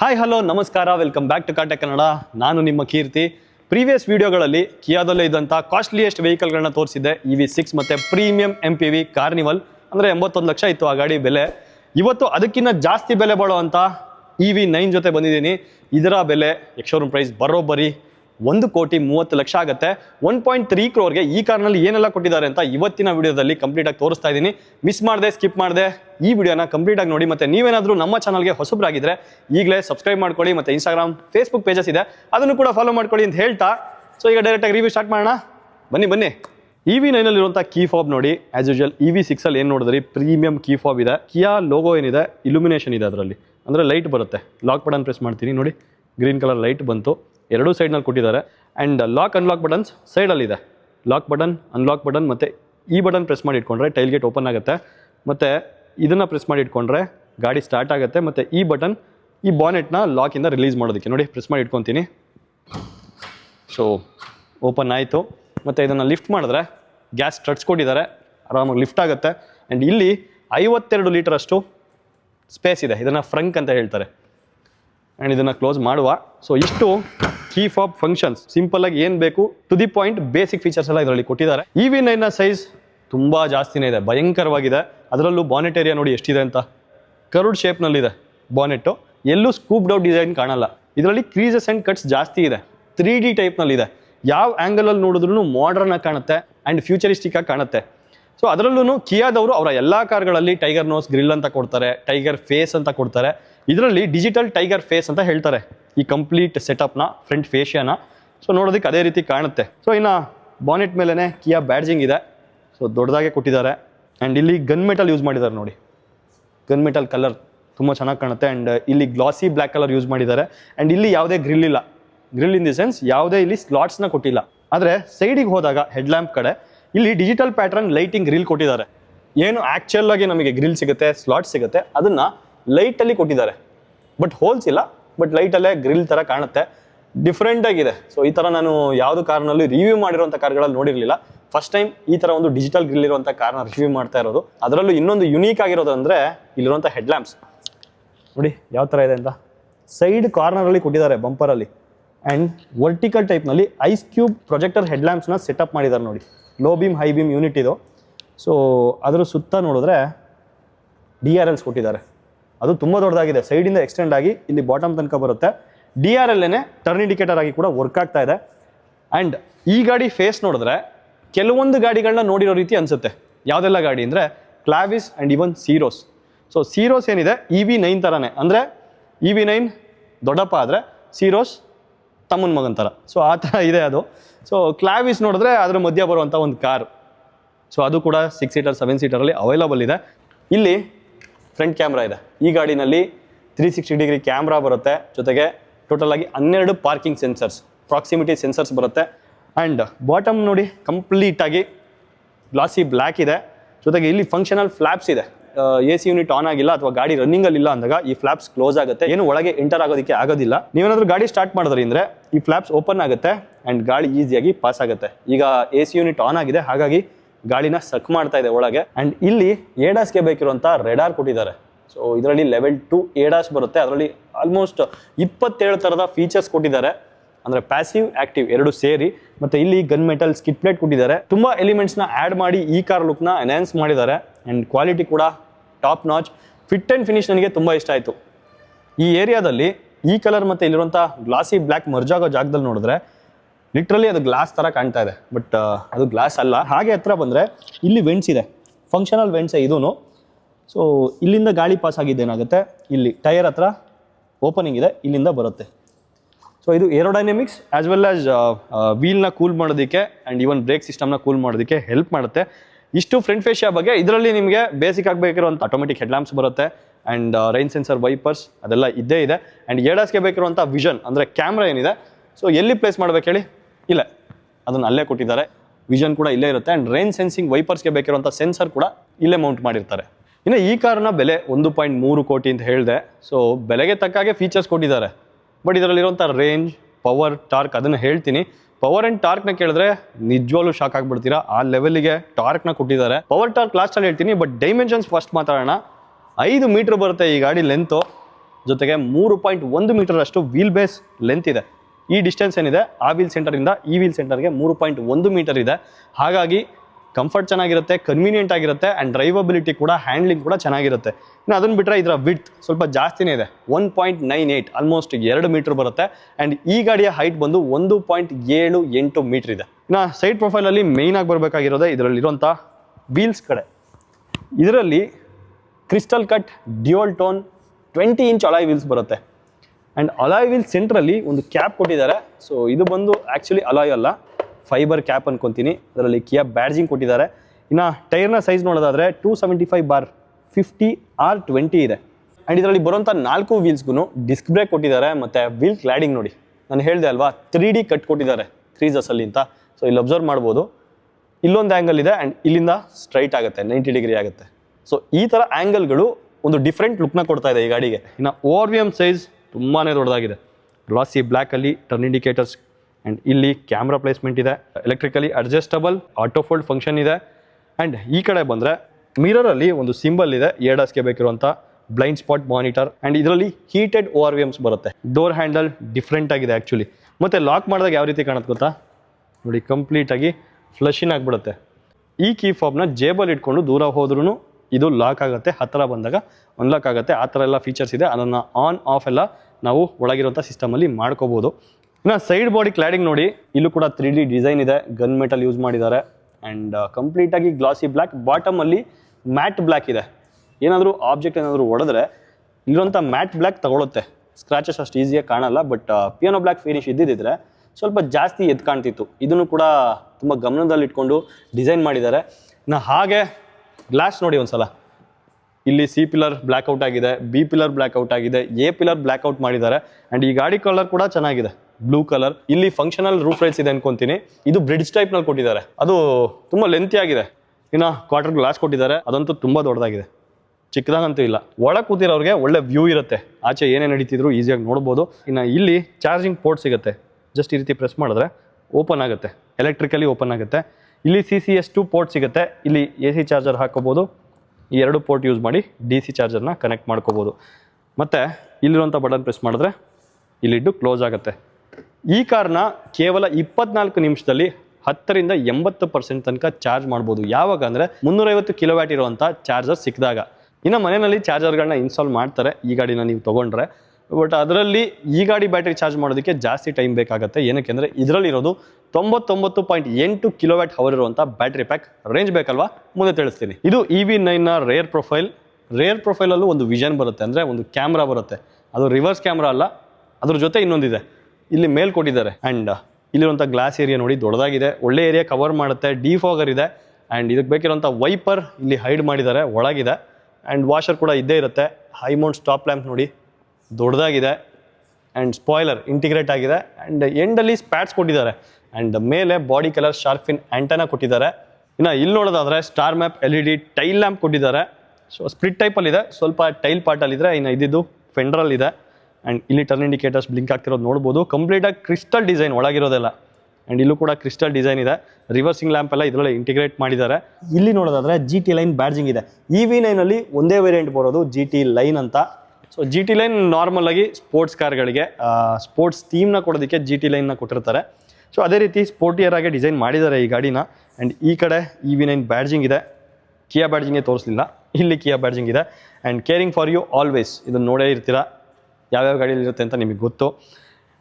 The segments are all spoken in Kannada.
ಹಾಯ್ ಹಲೋ ನಮಸ್ಕಾರ ವೆಲ್ಕಮ್ ಬ್ಯಾಕ್ ಟು ಕಾಟೆ ಕನ್ನಡ. ನಾನು ನಿಮ್ಮ ಕೀರ್ತಿ. ಪ್ರೀವಿಯಸ್ ವಿಡಿಯೋಗಳಲ್ಲಿ ಕಿಯಾದಲ್ಲೇ ಇದ್ದಂಥ ಕಾಸ್ಟ್ಲಿಯೆಸ್ಟ್ ವೆಹಿಕಲ್ಗಳನ್ನ ತೋರಿಸಿದ್ದೆ. ಇ ವಿ ಸಿಕ್ಸ್ ಮತ್ತು premium M P V Carnival ಅಂದರೆ ಎಂಬತ್ತೊಂದು ಲಕ್ಷ ಇತ್ತು ಆ ಗಾಡಿ ಬೆಲೆ. ಇವತ್ತು ಅದಕ್ಕಿಂತ ಜಾಸ್ತಿ ಬೆಲೆ ಬಾಳುವಂಥ ಇ ವಿ ನೈನ್ ಜೊತೆ ಬಂದಿದ್ದೀನಿ. ಇದರ ಬೆಲೆ ಎಕ್ಶೋರೂಮ್ ಪ್ರೈಸ್ ಬರೋಬ್ಬರಿ ಒಂದು ಕೋಟಿ ಮೂವತ್ತು ಲಕ್ಷ ಆಗುತ್ತೆ. ಒನ್ ಪಾಯಿಂಟ್ ತ್ರೀ ಕ್ರೋರ್ಗೆ ಈ ಕಾರ್ನಲ್ಲಿ ಏನೆಲ್ಲ ಕೊಟ್ಟಿದ್ದಾರೆ ಅಂತ ಇವತ್ತಿನ ವಿಡಿಯೋದಲ್ಲಿ ಕಂಪ್ಲೀಟ್ ಆಗಿ ತೋರಿಸ್ತಾ ಇದ್ದೀನಿ. ಮಿಸ್ ಮಾಡದೆ ಸ್ಕಿಪ್ ಮಾಡದೆ, ಈ ವಿಡಿಯೋನ ಕಂಪ್ಲೀಟ್ ಆಗಿ ನೋಡಿ ಮತ್ತೆ ನೀವೇನಾದರೂ ನಮ್ಮ ಚಾನಲ್ಗೆ ಹೊಸಬ್ರಾಗಿದ್ರೆ ಈಗಲೇ ಸಬ್ಸ್ಕ್ರೈಬ್ ಮಾಡ್ಕೊಳ್ಳಿ ಮತ್ತೆ ಇನ್ಸ್ಟಾಗ್ರಾಮ್ ಫೇಸ್ಬುಕ್ ಪೇಜಸ್ ಇದೆ. ಅದನ್ನು ಕೂಡ ಫಾಲೋ ಮಾಡ್ಕೊಳ್ಳಿ ಅಂತ ಹೇಳ್ತಾ. ಸೊ ಈಗ ಡೈರೆಕ್ಟಾಗಿ ರಿವ್ಯೂ ಸ್ಟಾರ್ಟ್ ಮಾಡೋಣ. ಬನ್ನಿ ಬನ್ನಿ. ಇ ವಿ ನೈನಲ್ಲಿರುವಂಥ ಕೀ ಫಾಬ್ ನೋಡಿ. ಆಸ್ ಯೂಶಲ್ ಇ ವಿ ಸಿಕ್ಸಲ್ಲಿ ಏನು ನೋಡಿದ್ರಿ? ಪ್ರೀಮಿಯಂ ಕೀ ಫಾಬ್ ಇದೆ. ಕಿಯಾ ಲೋಗೋ ಏನಿದೆ? ಇಲ್ಯುಮಿನೇಷನ್ ಇದೆ ಅದರಲ್ಲಿ. ಅಂದರೆ ಲೈಟ್ ಬರುತ್ತೆ. ಲಾಕ್ ಬಟನ್ ಪ್ರೆಸ್ ಮಾಡ್ತೀನಿ ನೋಡಿ. ಗ್ರೀನ್ ಕಲರ್ ಲೈಟ್ ಬಂತು. ಎರಡೂ ಸೈಡ್ನಲ್ಲಿ ಕೊಟ್ಟಿದ್ದಾರೆ. ಆ್ಯಂಡ್ ಲಾಕ್ ಅನ್ಲಾಕ್ ಬಟನ್ಸ್ ಸೈಡಲ್ಲಿದೆ ಲಾಕ್ ಬಟನ್ ಅನ್ಲಾಕ್ ಬಟನ್ ಮತ್ತು ಈ ಬಟನ್ ಪ್ರೆಸ್ ಮಾಡಿ ಇಟ್ಕೊಂಡ್ರೆ ಟೈಲ್ ಗೇಟ್ ಓಪನ್ ಆಗುತ್ತೆ. ಮತ್ತು ಇದನ್ನು ಪ್ರೆಸ್ ಮಾಡಿ ಇಟ್ಕೊಂಡ್ರೆ ಗಾಡಿ ಸ್ಟಾರ್ಟ್ ಆಗುತ್ತೆ. ಮತ್ತು ಈ ಬಟನ್ ಈ ಬಾನೆಟ್ನ ಲಾಕಿಂದ ರಿಲೀಸ್ ಮಾಡೋದಕ್ಕೆ. ನೋಡಿ ಪ್ರೆಸ್ ಮಾಡಿ ಇಟ್ಕೊತೀನಿ. ಸೊ ಓಪನ್ ಆಯಿತು. ಮತ್ತು ಇದನ್ನು ಲಿಫ್ಟ್ ಮಾಡಿದ್ರೆ ಗ್ಯಾಸ್ ಟಡ್ಸ್ಕೊಂಡಿದ್ದಾರೆ ಕೊಟ್ಟಿದ್ದಾರೆ. ಆರಾಮಾಗಿ ಲಿಫ್ಟ್ ಆಗುತ್ತೆ. ಆ್ಯಂಡ್ ಇಲ್ಲಿ ಐವತ್ತೆರಡು ಲೀಟರಷ್ಟು ಸ್ಪೇಸ್ ಇದೆ. ಇದನ್ನು ಫ್ರಂಕ್ ಅಂತ ಹೇಳ್ತಾರೆ. ಆ್ಯಂಡ್ ಇದನ್ನು ಕ್ಲೋಸ್ ಮಾಡುವ. ಸೊ ಇಷ್ಟು ಕೀ ಫಾಪ್ ಫಂಕ್ಷನ್ಸ್ ಸಿಂಪಲ್ ಆಗಿ ಏನ್ ಬೇಕು? To the point basic features ಎಲ್ಲ ಇದರಲ್ಲಿ ಕೊಟ್ಟಿದ್ದಾರೆ. ಇ ವಿ ನೈನ್ನ ಸೈಜ್ ತುಂಬಾ ಜಾಸ್ತಿನೇ ಇದೆ. ಭಯಂಕರವಾಗಿದೆ. ಅದರಲ್ಲೂ ಬಾನೆಟ್ ಏರಿಯಾ ನೋಡಿ ಎಷ್ಟಿದೆ ಅಂತ. ಕರುಡ್ ಶೇಪ್ ಶೇಪ್ನಲ್ಲಿದೆ ಬಾನೆಟ್ ಎಲ್ಲೂ ಸ್ಕೂಪ್ ಔಟ್ ಡಿಸೈನ್ ಕಾಣಲ್ಲ. ಇದರಲ್ಲಿ ಕ್ರೀಸಸ್ ಅಂಡ್ ಕಟ್ಸ್ ಜಾಸ್ತಿ ಇದೆ. ತ್ರೀ ಡಿ ಇದೆ ಯಾವ ಆಂಗಲ್ ಅಲ್ಲಿ ನೋಡಿದ್ರು ಮಾಡರ್ನ್ ಆಗಿ ಕಾಣುತ್ತೆ ಅಂಡ್ ಫ್ಯೂಚರಿಸ್ಟಿಕ್ ಆಗಿ ಕಾಣುತ್ತೆ. ಸೊ ಅದರಲ್ಲೂ ಕಿಯಾದವರು ಅವರ ಎಲ್ಲ ಕಾರ್ಗಳಲ್ಲಿ ಟೈಗರ್ ನೋಸ್ ಗ್ರಿಲ್ ಅಂತ ಕೊಡ್ತಾರೆ ಟೈಗರ್ ಫೇಸ್ ಅಂತ ಕೊಡ್ತಾರೆ. ಇದರಲ್ಲಿ ಡಿಜಿಟಲ್ ಟೈಗರ್ ಫೇಸ್ ಅಂತ ಹೇಳ್ತಾರೆ. ಈ ಕಂಪ್ಲೀಟ್ ಸೆಟಪ್ನ ಫ್ರಂಟ್ ಫೇಶಿಯಾನ ಸೊ ನೋಡೋದಕ್ಕೆ ಅದೇ ರೀತಿ ಕಾಣುತ್ತೆ. ಸೊ ಇನ್ನು ಬಾನೆಟ್ ಮೇಲೇ ಕಿಯಾ ಬ್ಯಾಡ್ಜಿಂಗ್ ಇದೆ. ಸೊ ದೊಡ್ಡದಾಗೆ ಕೊಟ್ಟಿದ್ದಾರೆ. ಆ್ಯಂಡ್ ಇಲ್ಲಿ ಗನ್ ಮೆಟಲ್ ಯೂಸ್ ಮಾಡಿದ್ದಾರೆ ನೋಡಿ. ಗನ್ ಮೆಟಲ್ ಕಲರ್ ತುಂಬ ಚೆನ್ನಾಗಿ ಕಾಣುತ್ತೆ. ಆ್ಯಂಡ್ ಇಲ್ಲಿ ಗ್ಲಾಸಿ ಬ್ಲ್ಯಾಕ್ ಕಲರ್ ಯೂಸ್ ಮಾಡಿದ್ದಾರೆ. ಆ್ಯಂಡ್ ಇಲ್ಲಿ ಯಾವುದೇ ಗ್ರಿಲ್ ಇಲ್ಲ. ಗ್ರಿಲ್ ಇನ್ ದಿ ಸೆನ್ಸ್ ಯಾವುದೇ ಇಲ್ಲಿ ಸ್ಲಾಟ್ಸ್ನ ಕೊಟ್ಟಿಲ್ಲ. ಆದರೆ ಸೈಡಿಗೆ ಹೋದಾಗ ಹೆಡ್ ಲ್ಯಾಂಪ್ ಕಡೆ ಇಲ್ಲಿ ಡಿಜಿಟಲ್ ಪ್ಯಾಟ್ರನ್ ಲೈಟಿಂಗ್ ಗ್ರಿಲ್ ಕೊಟ್ಟಿದ್ದಾರೆ. ಏನು ಆ್ಯಕ್ಚುಲ್ ಆಗಿ ನಮಗೆ ಗ್ರಿಲ್ ಸಿಗುತ್ತೆ ಸ್ಲಾಟ್ ಸಿಗುತ್ತೆ, ಅದನ್ನು ಲೈಟಲ್ಲಿ ಕೊಟ್ಟಿದ್ದಾರೆ. ಬಟ್ ಹೋಲ್ಸ್ ಇಲ್ಲ. ಬಟ್ ಲೈಟಲ್ಲೇ ಗ್ರಿಲ್ ಥರ ಕಾಣುತ್ತೆ. ಡಿಫ್ರೆಂಟ್ ಆಗಿದೆ. ಸೊ ಈ ಥರ ನಾನು ಯಾವುದು ಕಾರ್ನಲ್ಲಿ ರಿವ್ಯೂ ಮಾಡಿರುವಂಥ ಕಾರ್ಗಳಲ್ಲಿ ನೋಡಿರಲಿಲ್ಲ. ಫಸ್ಟ್ ಟೈಮ್ ಈ ಥರ ಒಂದು ಡಿಜಿಟಲ್ ಗ್ರಿಲ್ ಇರುವಂಥ ಕಾರ್ನ ರಿವ್ಯೂ ಮಾಡ್ತಾ ಇರೋದು. ಅದರಲ್ಲೂ ಇನ್ನೊಂದು ಯುನೀಕ್ ಆಗಿರೋದು ಅಂದರೆ ಇಲ್ಲಿರುವಂಥ ಹೆಡ್ ಲ್ಯಾಂಪ್ಸ್ ನೋಡಿ ಯಾವ ಥರ ಇದೆ ಅಂತ. ಸೈಡ್ ಕಾರ್ನರಲ್ಲಿ ಕೊಟ್ಟಿದ್ದಾರೆ ಬಂಪರಲ್ಲಿ ಆ್ಯಂಡ್ ವರ್ಟಿಕಲ್ ಟೈಪ್ನಲ್ಲಿ ಐಸ್ ಕ್ಯೂಬ್ ಪ್ರೊಜೆಕ್ಟರ್ ಹೆಡ್ ಲ್ಯಾಂಪ್ಸ್ನ ಸೆಟಪ್ ಮಾಡಿದ್ದಾರೆ ನೋಡಿ. Low beam high beam unit ಇದು. ಸೊ ಅದರ ಸುತ್ತ ನೋಡಿದ್ರೆ ಡಿ ಆರ್ ಎಲ್ಸ್ ಕೊಟ್ಟಿದ್ದಾರೆ. ಅದು ತುಂಬ ದೊಡ್ಡದಾಗಿದೆ. ಸೈಡಿಂದ ಎಕ್ಸ್ಟೆಂಡ್ ಆಗಿ ಇಲ್ಲಿ ಬಾಟಮ್ ತನಕ ಬರುತ್ತೆ. ಡಿ ಆರ್ ಎಲ್ಲೇ ಟರ್ನ್ ಇಂಡಿಕೇಟರ್ ಆಗಿ ಕೂಡ ವರ್ಕ್ ಆಗ್ತಾ ಇದೆ. ಆ್ಯಂಡ್ ಈ ಗಾಡಿ ಫೇಸ್ ನೋಡಿದ್ರೆ ಕೆಲವೊಂದು ಗಾಡಿಗಳನ್ನ ನೋಡಿರೋ ರೀತಿ ಅನಿಸುತ್ತೆ. ಯಾವುದೆಲ್ಲ ಗಾಡಿ ಅಂದರೆ ಕ್ಲಾವಿಸ್ ಆ್ಯಂಡ್ ಇವನ್ ಸೀರೋಸ್ ಸೊ ಸೀರೋಸ್ ಏನಿದೆ? ಇ ವಿ ನೈನ್ ಥರನೇ ಅಂದರೆ ಇ ವಿ ನೈನ್ ದೊಡ್ಡಪ್ಪ ಆದರೆ ಸೀರೋಸ್ ತಮ್ಮನ ಮಗನ ಥರ ಸೊ ಆ ಥರ ಇದೆ ಅದು. ಸೊ ಕ್ಲಾವಿಸ್ ನೋಡಿದ್ರೆ ಅದ್ರ ಮಧ್ಯ ಬರುವಂಥ ಒಂದು ಕಾರ್ ಸೊ ಅದು ಕೂಡ ಸಿಕ್ಸ್ ಸೀಟರ್ ಸೆವೆನ್ ಸೀಟರಲ್ಲಿ ಅವೈಲಬಲ್ ಇದೆ. ಇಲ್ಲಿ ಫ್ರಂಟ್ ಕ್ಯಾಮ್ರಾ ಇದೆ. ಈ ಗಾಡಿನಲ್ಲಿ ತ್ರೀ ಸಿಕ್ಸ್ಟಿ ಡಿಗ್ರಿ ಕ್ಯಾಮ್ರಾ ಬರುತ್ತೆ. ಜೊತೆಗೆ ಟೋಟಲ್ ಆಗಿ ಹನ್ನೆರಡು ಪಾರ್ಕಿಂಗ್ ಸೆನ್ಸರ್ಸ್ ಪ್ರಾಕ್ಸಿಮಿಟಿ ಸೆನ್ಸರ್ಸ್ ಬರುತ್ತೆ. ಆ್ಯಂಡ್ ಬಾಟಮ್ ನೋಡಿ ಕಂಪ್ಲೀಟಾಗಿ ಗ್ಲಾಸಿ ಬ್ಲ್ಯಾಕ್ ಇದೆ. ಜೊತೆಗೆ ಇಲ್ಲಿ ಫಂಕ್ಷನಲ್ ಫ್ಲಾಪ್ಸ್ ಇದೆ. ಎ ಸಿ ಯೂನಿಟ್ ಆನ್ ಆಗಿಲ್ಲ ಅಥವಾ ಗಾಡಿ ರನ್ನಿಂಗ್ ಅಲ್ಲಿ ಇಲ್ಲ ಅಂದಾಗ ಈ ಫ್ಲಾಪ್ಸ್ ಕ್ಲೋಸ್ ಆಗುತ್ತೆ. ಏನು ಒಳಗೆ ಎಂಟರ್ ಆಗೋದಕ್ಕೆ ಆಗೋದಿಲ್ಲ. ನೀವೇನಾದ್ರೂ ಗಾಡಿ ಸ್ಟಾರ್ಟ್ ಮಾಡಿದ್ರಿ ಈ ಫ್ಲಾಪ್ಸ್ ಓಪನ್ ಆಗುತ್ತೆ ಅಂಡ್ ಗಾಡಿ ಈಸಿಯಾಗಿ ಪಾಸ್ ಆಗುತ್ತೆ. ಈಗ ಎ ಸಿ ಯೂನಿಟ್ ಆನ್ ಆಗಿದೆ. ಹಾಗಾಗಿ ಗಾಡಿನ ಸಕ್ ಮಾಡ್ತಾ ಇದೆ ಒಳಗೆ. ಅಂಡ್ ಇಲ್ಲಿ ಏಡಾಸ್ಗೆ ಬೇಕಿರುವಂತ ರೆಡಾರ್ ಕೊಟ್ಟಿದ್ದಾರೆ. ಸೊ ಇದರಲ್ಲಿ ಲೆವೆಲ್ ಟು ಏಡಾಸ್ ಬರುತ್ತೆ. ಅದರಲ್ಲಿ ಆಲ್ಮೋಸ್ಟ್ ಇಪ್ಪತ್ತೇಳು ಥರದ ಫೀಚರ್ಸ್ ಕೊಟ್ಟಿದ್ದಾರೆ. ಅಂದ್ರೆ ಪ್ಯಾಸಿವ್ ಆಕ್ಟಿವ್ ಎರಡು ಸೇರಿ. ಮತ್ತೆ ಇಲ್ಲಿ ಗನ್ ಮೆಟಲ್ ಸ್ಕಿಟ್ ಪ್ಲೇಟ್ ಕೊಟ್ಟಿದ್ದಾರೆ. ತುಂಬಾ ಎಲಿಮೆಂಟ್ಸ್ನ ಆಡ್ ಮಾಡಿ ಈ ಕಾರ್ ಲುಕ್ನ ಅನೌನ್ಸ್ ಮಾಡಿದ್ದಾರೆ. ಅಂಡ್ ಕ್ವಾಲಿಟಿ ಕೂಡ top notch fit and finish ನನಗೆ ತುಂಬಾ ಇಷ್ಟ ಆಯ್ತು. ಈ ಏರಿಯಾದಲ್ಲಿ ಈ ಕಲರ್ ಮತ್ತೆ ಇಲ್ಲಿರುವಂಥ ಗ್ಲಾಸಿ ಬ್ಲ್ಯಾಕ್ ಮರ್ಜಾಗೋ ಜಾಗದಲ್ಲಿ ನೋಡಿದ್ರೆ ಲಿಟ್ರಲಿ ಅದು ಗ್ಲಾಸ್ ಥರ ಕಾಣ್ತಾ ಇದೆ ಬಟ್ ಅದು ಗ್ಲಾಸ್ ಅಲ್ಲ. ಹಾಗೆ ಹತ್ರ ಬಂದರೆ ಇಲ್ಲಿ ವೆಂಟ್ಸ್ ಇದೆ. ಫಂಕ್ಷನಲ್ ವೆಂಟ್ಸ್ ಇದೂ ಸೊ ಇಲ್ಲಿಂದ ಗಾಳಿ ಪಾಸ್ ಆಗಿದ್ದು ಏನಾಗುತ್ತೆ? ಇಲ್ಲಿ ಟೈರ್ ಹತ್ರ ಓಪನಿಂಗ್ ಇದೆ, ಇಲ್ಲಿಂದ ಬರುತ್ತೆ. ಸೊ ಇದು ಏರೋಡೈನಮಿಕ್ಸ್ ಆಸ್ ವೆಲ್ ಆಸ್ ವೀಲ್ನ ಕೂಲ್ ಮಾಡೋದಕ್ಕೆ ಆ್ಯಂಡ್ ಈವನ್ ಬ್ರೇಕ್ ಸಿಸ್ಟಮ್ನ ಕೂಲ್ ಮಾಡೋದಕ್ಕೆ ಹೆಲ್ಪ್ ಮಾಡುತ್ತೆ. ಇಷ್ಟು ಫ್ರಂಟ್ ಫೇಶಿಯಾ ಬಗ್ಗೆ, ಇದರಲ್ಲಿ ನಿಮಗೆ ಬೇಸಿಕ್ ಆಗಬೇಕಿರುವಂಥ ಆಟೋಮೆಟಿಕ್ ಹೆಡ್ಲ್ಯಾಂಪ್ಸ್ ಬರುತ್ತೆ ಆ್ಯಂಡ್ ರೈನ್ ಸೆನ್ಸರ್ ವೈಪರ್ಸ್ ಅದೆಲ್ಲ ಇದ್ದೇ ಇದೆ. ಆ್ಯಂಡ್ ಏಡಾಸ್ಗೆ ಬೇಕಿರುವಂಥ ವಿಷನ್ ಅಂದರೆ ಕ್ಯಾಮ್ರಾ ಏನಿದೆ. ಸೊ ಎಲ್ಲಿ ಪ್ಲೇಸ್ ಮಾಡ್ಬೇಕು ಹೇಳಿ? ಇಲ್ಲ, ಅದನ್ನು ಅಲ್ಲೇ ಕೊಟ್ಟಿದ್ದಾರೆ. ವಿಷನ್ ಕೂಡ ಇಲ್ಲೇ ಇರುತ್ತೆ ಆ್ಯಂಡ್ ರೈನ್ ಸೆನ್ಸಿಂಗ್ ವೈಪರ್ಸ್ಗೆ ಬೇಕಿರುವಂಥ ಸೆನ್ಸರ್ ಕೂಡ ಇಲ್ಲೇ ಮೌಂಟ್ ಮಾಡಿರ್ತಾರೆ. ಇನ್ನು ಈ ಕಾರ್ನ ಬೆಲೆ ಒಂದು ಪಾಯಿಂಟ್ ಮೂರು ಕೋಟಿ ಅಂತ ಹೇಳಿದೆ. ಸೊ ಬೆಲೆಗೆ ತಕ್ಕಾಗೆ ಫೀಚರ್ಸ್ ಕೊಟ್ಟಿದ್ದಾರೆ. ಬಟ್ ಇದರಲ್ಲಿರುವಂಥ ರೇಂಜ್ ಪವರ್ ಟಾರ್ಕ್ ಅದನ್ನು ಹೇಳ್ತೀನಿ. ಪವರ್ ಆ್ಯಂಡ್ ಟಾರ್ಕ್ನ ಕೇಳಿದ್ರೆ ನಿಜವಾಗ್ಲೂ ಶಾಕ್ ಆಗ್ಬಿಡ್ತೀರಾ? ಆ ಲೆವೆಲ್ಗೆ ಟಾರ್ಕ್ನ ಕೊಟ್ಟಿದ್ದಾರೆ. ಪವರ್ ಟಾರ್ಕ್ ಲಾಸ್ಟಲ್ಲಿ ಹೇಳ್ತೀನಿ ಬಟ್ ಡೈಮೆನ್ಷನ್ಸ್ ಫಸ್ಟ್ ಮಾತಾಡೋಣ. ಐದು ಮೀಟರ್ ಬರುತ್ತೆ ಈ ಗಾಡಿ ಲೆಂತು ಜೊತೆಗೆ ಮೂರು ಪಾಯಿಂಟ್ ಒಂದು ಮೀಟರ್ ಅಷ್ಟು ವೀಲ್ ಬೇಸ್ ಲೆಂತ್ ಇದೆ. ಈ ಡಿಸ್ಟೆನ್ಸ್ ಏನಿದೆ, ಆ ವೀಲ್ ಸೆಂಟರಿಂದ ಈ ವೀಲ್ ಸೆಂಟರ್ಗೆ ಮೂರು ಪಾಯಿಂಟ್ ಒಂದು ಮೀಟರ್ ಇದೆ. ಹಾಗಾಗಿ ಕಂಫರ್ಟ್ ಚೆನ್ನಾಗಿರುತ್ತೆ ಕನ್ವೀನಿಯೆಂಟ್ ಆಗಿರುತ್ತೆ ಆ್ಯಂಡ್ ಡ್ರೈವಬಿಲಿಟಿ ಕೂಡ ಹ್ಯಾಂಡ್ಲಿಂಗ್ ಕೂಡ ಚೆನ್ನಾಗಿರುತ್ತೆ. ಇನ್ನು ಅದನ್ನು ಬಿಟ್ಟರೆ ಇದರ ವಿಡ್ತ್ ಸ್ವಲ್ಪ ಜಾಸ್ತಿನೇ ಇದೆ one point nine eight almost ಎರಡು ಮೀಟರ್ ಬರುತ್ತೆ. ಆ್ಯಂಡ್ ಈ ಗಾಡಿಯ ಹೈಟ್ ಬಂದು ಒಂದು ಪಾಯಿಂಟ್ ಏಳು ಎಂಟು ಮೀಟರ್ ಇದೆ. ಇನ್ನು ಸೈಡ್ ಪ್ರೊಫೈಲಲ್ಲಿ ಮೇಯ್ನಾಗಿ ಬರಬೇಕಾಗಿರೋದೇ ಇದರಲ್ಲಿರುವಂಥ ವೀಲ್ಸ್ ಕಡೆ. ಇದರಲ್ಲಿ crystal cut dual tone twenty inch alloy wheels ಬರುತ್ತೆ. ಆ್ಯಂಡ್ ಅಲಾಯ್ ವೀಲ್ ಸೆಂಟ್ರಲ್ಲಿ ಒಂದು ಕ್ಯಾಪ್ ಕೊಟ್ಟಿದ್ದಾರೆ. ಸೊ ಇದು ಬಂದು ಆ್ಯಕ್ಚುಲಿ ಅಲಾಯ್ ಅಲ್ಲ. ಫೈಬರ್ ಕ್ಯಾಪ್ ಅನ್ಕೊಂತೀನಿ. ಅದರಲ್ಲಿ ಕಿಯಾ ಬ್ಯಾಡ್ಜಿಂಗ್ ಕೊಟ್ಟಿದ್ದಾರೆ. ಇನ್ನು ಟೈರ್ನ ಸೈಜ್ ನೋಡೋದಾದರೆ two seventy five bar fifty R twenty ಇದೆ. ಆ್ಯಂಡ್ ಇದರಲ್ಲಿ ಬರುವಂಥ ನಾಲ್ಕು ವೀಲ್ಸ್ಗೂ ಡಿಸ್ಕ್ ಬ್ರೇಕ್ ಕೊಟ್ಟಿದ್ದಾರೆ. ಮತ್ತು ವೀಲ್ ಕ್ಲಾಡಿಂಗ್ ನೋಡಿ. ನಾನು ಹೇಳಿದೆ ಅಲ್ವಾ? ತ್ರೀ ಡಿ ಕಟ್ ಕೊಟ್ಟಿದ್ದಾರೆ ಕ್ರೀಸಸಲ್ಲಿ ಅಂತ. ಸೊ ಇಲ್ಲಿ ಅಬ್ಸರ್ವ್ ಮಾಡ್ಬೋದು. ಇಲ್ಲೊಂದು ಆ್ಯಂಗಲ್ ಇದೆ ಆ್ಯಂಡ್ ಇಲ್ಲಿಂದ ಸ್ಟ್ರೈಟ್ ಆಗುತ್ತೆ. ನೈಂಟಿ ಡಿಗ್ರಿ ಆಗುತ್ತೆ. ಸೊ ಈ ಥರ ಆ್ಯಂಗಲ್ಗಳು ಒಂದು ಡಿಫ್ರೆಂಟ್ ಲುಕ್ನ ಕೊಡ್ತಾ ಇದೆ ಈ ಗಾಡಿಗೆ. ಇನ್ನು ಓವರ್ ವಿ ಎಂ ಸೈಜ್ ತುಂಬಾ ದೊಡ್ಡದಾಗಿದೆ. ಗ್ಲಾಸಿ ಬ್ಲ್ಯಾಕಲ್ಲಿ ಟರ್ನ್ ಇಂಡಿಕೇಟರ್ಸ್ ಆ್ಯಂಡ್ ಇಲ್ಲಿ ಕ್ಯಾಮ್ರಾ ಪ್ಲೇಸ್ಮೆಂಟ್ ಇದೆ. Electrically adjustable auto fold function ಇದೆ. ಆ್ಯಂಡ್ ಈ ಕಡೆ ಬಂದರೆ ಮಿರರಲ್ಲಿ ಒಂದು ಸಿಂಬಲ್ ಇದೆ ಏಡಸ್ಗೆ ಬೇಕಿರುವಂಥ ಬ್ಲೈಂಡ್ ಸ್ಪಾಟ್ ಮಾನಿಟರ್ ಆ್ಯಂಡ್ ಇದರಲ್ಲಿ heated O R V Ms ಬರುತ್ತೆ. ಡೋರ್ ಹ್ಯಾಂಡಲ್ ಡಿಫ್ರೆಂಟ್ ಆಗಿದೆ ಆ್ಯಕ್ಚುಲಿ ಮತ್ತು ಲಾಕ್ ಮಾಡಿದಾಗ ಯಾವ ರೀತಿ ಕಾಣುತ್ತೆ ಗೊತ್ತಾ? ನೋಡಿ ಕಂಪ್ಲೀಟಾಗಿ ಫ್ಲಶಿನ್ ಆಗಿಬಿಡುತ್ತೆ. ಈ ಕೀ ಫಾಬ್ನ ಜೇಬಲ್ಲಿ ಇಟ್ಕೊಂಡು ದೂರ ಹೋದ್ರೂ ಇದು ಲಾಕ್ ಆಗುತ್ತೆ, ಹತ್ತಿರ ಬಂದಾಗ ಅನ್ಲಾಕ್ ಆಗುತ್ತೆ, ಆ ಥರ ಎಲ್ಲ ಫೀಚರ್ಸ್ ಇದೆ. ಅದನ್ನು ಆನ್ ಆಫ್ ಎಲ್ಲ ನಾವು ಒಳಗಿರುವಂಥ ಸಿಸ್ಟಮಲ್ಲಿ ಮಾಡ್ಕೋಬೋದು. ಇನ್ನು ಸೈಡ್ ಬಾಡಿ ಕ್ಲಾಡಿಂಗ್ ನೋಡಿ, ಇಲ್ಲೂ ಕೂಡ ತ್ರೀ ಡಿ ಡಿಸೈನ್ ಇದೆ. ಗನ್ ಮೆಟಲ್ ಯೂಸ್ ಮಾಡಿದ್ದಾರೆ. ಆ್ಯಂಡ್ ಕಂಪ್ಲೀಟಾಗಿ ಗ್ಲಾಸಿ ಬ್ಲ್ಯಾಕ್ ಬಾಟಮಲ್ಲಿ ಮ್ಯಾಟ್ ಬ್ಲ್ಯಾಕ್ ಇದೆ. ಏನಾದರೂ ಆಬ್ಜೆಕ್ಟ್ ಏನಾದರೂ ಹೊಡೆದ್ರೆ ಇಲ್ಲಿರುವಂಥ ಮ್ಯಾಟ್ ಬ್ಲ್ಯಾಕ್ ತಗೊಳುತ್ತೆ. ಸ್ಕ್ರಾಚಸ್ ಅಷ್ಟು ಈಸಿಯಾಗಿ ಕಾಣಲ್ಲ ಬಟ್ ಪಿಯಾನೋ ಬ್ಲ್ಯಾಕ್ ಫಿನಿಶ್ ಇದ್ದಿದ್ದರೆ ಸ್ವಲ್ಪ ಜಾಸ್ತಿ ಎದ್ದು ಕಾಣ್ತಿತ್ತು. ಇದನ್ನು ಕೂಡ ತುಂಬ ಗಮನದಲ್ಲಿಟ್ಕೊಂಡು ಡಿಸೈನ್ ಮಾಡಿದ್ದಾರೆ. ನಾ ಹಾಗೆ ಗ್ಲಾಸ್ ನೋಡಿ ಒಂದ್ಸಲ. ಇಲ್ಲಿ ಸಿ ಪಿಲ್ಲರ್ ಬ್ಲ್ಯಾಕ್ಔಟ್ ಆಗಿದೆ ಬಿ ಪಿಲ್ಲರ್ ಬ್ಲ್ಯಾಕ್ಔಟ್ ಆಗಿದೆ ಎ ಪಿಲ್ಲರ್ ಬ್ಲ್ಯಾಕ್ಔಟ್ ಮಾಡಿದ್ದಾರೆ. ಆ್ಯಂಡ್ ಈ ಗಾಡಿ ಕಲರ್ ಕೂಡ ಚೆನ್ನಾಗಿದೆ ಬ್ಲೂ ಕಲರ್ ಇಲ್ಲಿ ಫಂಕ್ಷನಲ್ ರೂಫ್ ರೈಟ್ಸ್ ಇದೆ ಅನ್ಕೊಂತೀನಿ. ಇದು ಬ್ರಿಡ್ಜ್ ಟೈಪ್ನಲ್ಲಿ ಕೊಟ್ಟಿದ್ದಾರೆ. ಅದು ತುಂಬ ಲೆಂತಿ ಆಗಿದೆ. ಇನ್ನು ಕ್ವಾರ್ಟರ್ ಗ್ಲಾಸ್ ಕೊಟ್ಟಿದ್ದಾರೆ. ಅದಂತೂ ತುಂಬ ದೊಡ್ಡದಾಗಿದೆ. ಚಿಕ್ಕದಾಗಂತೂ ಇಲ್ಲ. ಒಳಗೆ ಕೂತಿರೋರಿಗೆ ಒಳ್ಳೆ ವ್ಯೂ ಇರುತ್ತೆ. ಆಚೆ ಏನೇ ನಡೀತಿದ್ರು ಈಸಿಯಾಗಿ ನೋಡ್ಬೋದು. ಇನ್ನು ಇಲ್ಲಿ ಚಾರ್ಜಿಂಗ್ ಪೋರ್ಟ್ ಸಿಗುತ್ತೆ. ಜಸ್ಟ್ ಈ ರೀತಿ ಪ್ರೆಸ್ ಮಾಡಿದ್ರೆ ಓಪನ್ ಆಗುತ್ತೆ. ಎಲೆಕ್ಟ್ರಿಕಲಿ ಓಪನ್ ಆಗುತ್ತೆ. ಇಲ್ಲಿ C C S two port ಸಿಗುತ್ತೆ. ಇಲ್ಲಿ ಎ ಸಿ ಚಾರ್ಜರ್ ಹಾಕೋಬೋದು. ಈ ಎರಡು ಪೋರ್ಟ್ ಯೂಸ್ ಮಾಡಿ ಡಿ ಸಿ ಚಾರ್ಜರ್ನ ಕನೆಕ್ಟ್ ಮಾಡ್ಕೋಬೋದು. ಮತ್ತು ಇಲ್ಲಿರುವಂಥ ಬಟನ್ ಪ್ರೆಸ್ ಮಾಡಿದ್ರೆ ಇಲ್ಲಿಟ್ಟು ಕ್ಲೋಸ್ ಆಗುತ್ತೆ. ಈ ಕಾರ್ನ ಕೇವಲ ಇಪ್ಪತ್ನಾಲ್ಕು ನಿಮಿಷದಲ್ಲಿ ಹತ್ತರಿಂದ ಎಂಬತ್ತು ಪರ್ಸೆಂಟ್ ತನಕ ಚಾರ್ಜ್ ಮಾಡ್ಬೋದು. ಯಾವಾಗ ಅಂದರೆ ಮುನ್ನೂರೈವತ್ತು ಕಿಲೋವ್ಯಾಟ್ ಇರುವಂಥ ಚಾರ್ಜರ್ ಸಿಕ್ಕಿದಾಗ. ಇನ್ನು ಮನೆಯಲ್ಲಿ ಚಾರ್ಜರ್ಗಳನ್ನ ಇನ್ಸ್ಟಾಲ್ ಮಾಡ್ತಾರೆ. ಈ ಗಾಡಿನ ನೀವು ತೊಗೊಂಡ್ರೆ. ಬಟ್ ಅದರಲ್ಲಿ ಈ ಗಾಡಿ ಬ್ಯಾಟ್ರಿ ಚಾರ್ಜ್ ಮಾಡೋದಕ್ಕೆ ಜಾಸ್ತಿ ಟೈಮ್ ಬೇಕಾಗುತ್ತೆ. ಏನಕ್ಕೆ ಅಂದರೆ ಇದರಲ್ಲಿರೋದು ತೊಂಬತ್ತೊಂಬತ್ತು ಪಾಯಿಂಟ್ ಎಂಟು ಕಿಲೋವ್ಯಾಟ್ ಹವರ್ ಇರುವಂಥ ಬ್ಯಾಟ್ರಿ ಪ್ಯಾಕ್ ರೇಂಜ್ ಬೇಕಲ್ವಾ? ಮುಂದೆ ತಿಳಿಸ್ತೀನಿ. ಇದು ಇ ವಿ ನೈನ್ನ ರೇರ್ ಪ್ರೊಫೈಲ್ ರೇರ್ ಪ್ರೊಫೈಲಲ್ಲೂ ಒಂದು ವಿಷನ್ ಬರುತ್ತೆ ಅಂದರೆ ಒಂದು ಕ್ಯಾಮ್ರಾ ಬರುತ್ತೆ. ಅದು ರಿವರ್ಸ್ ಕ್ಯಾಮ್ರಾ ಅಲ್ಲ, ಅದ್ರ ಜೊತೆ ಇನ್ನೊಂದಿದೆ. ಇಲ್ಲಿ ಮೇಲ್ ಕೊಟ್ಟಿದ್ದಾರೆ. ಆ್ಯಂಡ್ ಇಲ್ಲಿರುವಂಥ ಗ್ಲಾಸ್ ಏರಿಯಾ ನೋಡಿ ದೊಡ್ಡದಾಗಿದೆ. ಒಳ್ಳೆ ಏರಿಯಾ ಕವರ್ ಮಾಡುತ್ತೆ ಡಿಫಾಗರ್ ಇದೆ. ಆ್ಯಂಡ್ ಇದಕ್ಕೆ ಬೇಕಿರುವಂಥ ವೈಪರ್ ಇಲ್ಲಿ ಹೈಡ್ ಮಾಡಿದ್ದಾರೆ, ಒಳಗಿದೆ. ಆ್ಯಂಡ್ ವಾಷರ್ ಕೂಡ ಇದ್ದೇ ಇರುತ್ತೆ. ಹೈ ಮೌಂಟ್ ಸ್ಟಾಪ್ ಲ್ಯಾಂಪ್ ನೋಡಿ ದೊಡ್ಡದಾಗಿದೆ. ಆ್ಯಂಡ್ ಸ್ಪಾಯ್ಲರ್ ಇಂಟಿಗ್ರೇಟ್ ಆಗಿದೆ. ಆ್ಯಂಡ್ ಎಂಡಲ್ಲಿ ಸ್ಪ್ಯಾಟ್ಸ್ ಕೊಟ್ಟಿದ್ದಾರೆ. ಆ್ಯಂಡ್ ಮೇಲೆ ಬಾಡಿ ಕಲರ್ ಶಾರ್ಫಿನ್ ಕೊಟ್ಟಿದ್ದಾರೆ. ಇನ್ನು ಇಲ್ಲಿ ನೋಡೋದಾದ್ರೆ star map L E D tail lamp ಕೊಟ್ಟಿದ್ದಾರೆ. ಸೊ ಸ್ಪ್ಲಿಟ್ ಟೈಪಲ್ಲಿದೆ ಸ್ವಲ್ಪ ಟೈಲ್ ಪಾರ್ಟಲ್ಲಿದ್ದರೆ ಇನ್ನು ಇದ್ದಿದ್ದು ಫೆಂಡ್ರಲ್ ಇದೆ. ಆ್ಯಂಡ್ ಇಲ್ಲಿ ಟರ್ನ್ ಇಂಡಿಕೇಟರ್ಸ್ ಬ್ಲಿಂಕ್ ಆಗ್ತಿರೋದು ನೋಡ್ಬೋದು. ಕಂಪ್ಲೀಟಾಗಿ ಕ್ರಿಸ್ಟಲ್ ಡಿಸೈನ್ ಒಳಗಿರೋದೆಲ್ಲ. ಆ್ಯಂಡ್ ಇಲ್ಲೂ ಕೂಡ ಕ್ರಿಸ್ಟಲ್ ಡಿಸೈನ್ ಇದೆ. ರಿವರ್ಸಿಂಗ್ ಲ್ಯಾಂಪ್ ಎಲ್ಲ ಇದರಲ್ಲಿ ಇಂಟಿಗ್ರೇಟ್ ಮಾಡಿದ್ದಾರೆ. ಇಲ್ಲಿ ನೋಡೋದಾದ್ರೆ ಜಿ ಟಿ ಲೈನ್ ಬ್ಯಾಡ್ಜಿಂಗ್ ಇದೆ. ಇ ವಿ ನೈನಲ್ಲಿ ಒಂದೇ ವೇರಿಯಂಟ್ ಬರೋದು ಜಿ ಟಿ ಲೈನ್ ಅಂತ. So G T line normal ಆಗಿ ಸ್ಪೋರ್ಟ್ಸ್ ಕಾರ್ಗಳಿಗೆ ಸ್ಪೋರ್ಟ್ಸ್ ಥೀಮ್ನ ಕೊಡೋದಕ್ಕೆ ಜಿ ಟಿ ಲೈನ್ನ ಕೊಟ್ಟಿರ್ತಾರೆ. ಸೊ ಅದೇ ರೀತಿ ಸ್ಪೋರ್ಟಿಯರ್ ಆಗಿ ಡಿಸೈನ್ ಮಾಡಿದ್ದಾರೆ ಈ ಗಾಡಿನ. ಆ್ಯಂಡ್ ಈ ಕಡೆ ಇ ವಿ ನೈನ್ ಬ್ಯಾಡ್ಜಿಂಗ್ ಇದೆ. ಕಿಯಾ ಬ್ಯಾಡ್ಜಿಂಗೇ ತೋರಿಸಲಿಲ್ಲ. ಇಲ್ಲಿ ಕಿಯಾ ಬ್ಯಾಡ್ಜಿಂಗ್ ಇದೆ. And caring for you always ಇದನ್ನು ನೋಡೇ ಇರ್ತೀರಾ? ಯಾವ್ಯಾವ ಗಾಡಿಯಲ್ಲಿ ಇರುತ್ತೆ ಅಂತ ನಿಮಗೆ ಗೊತ್ತು.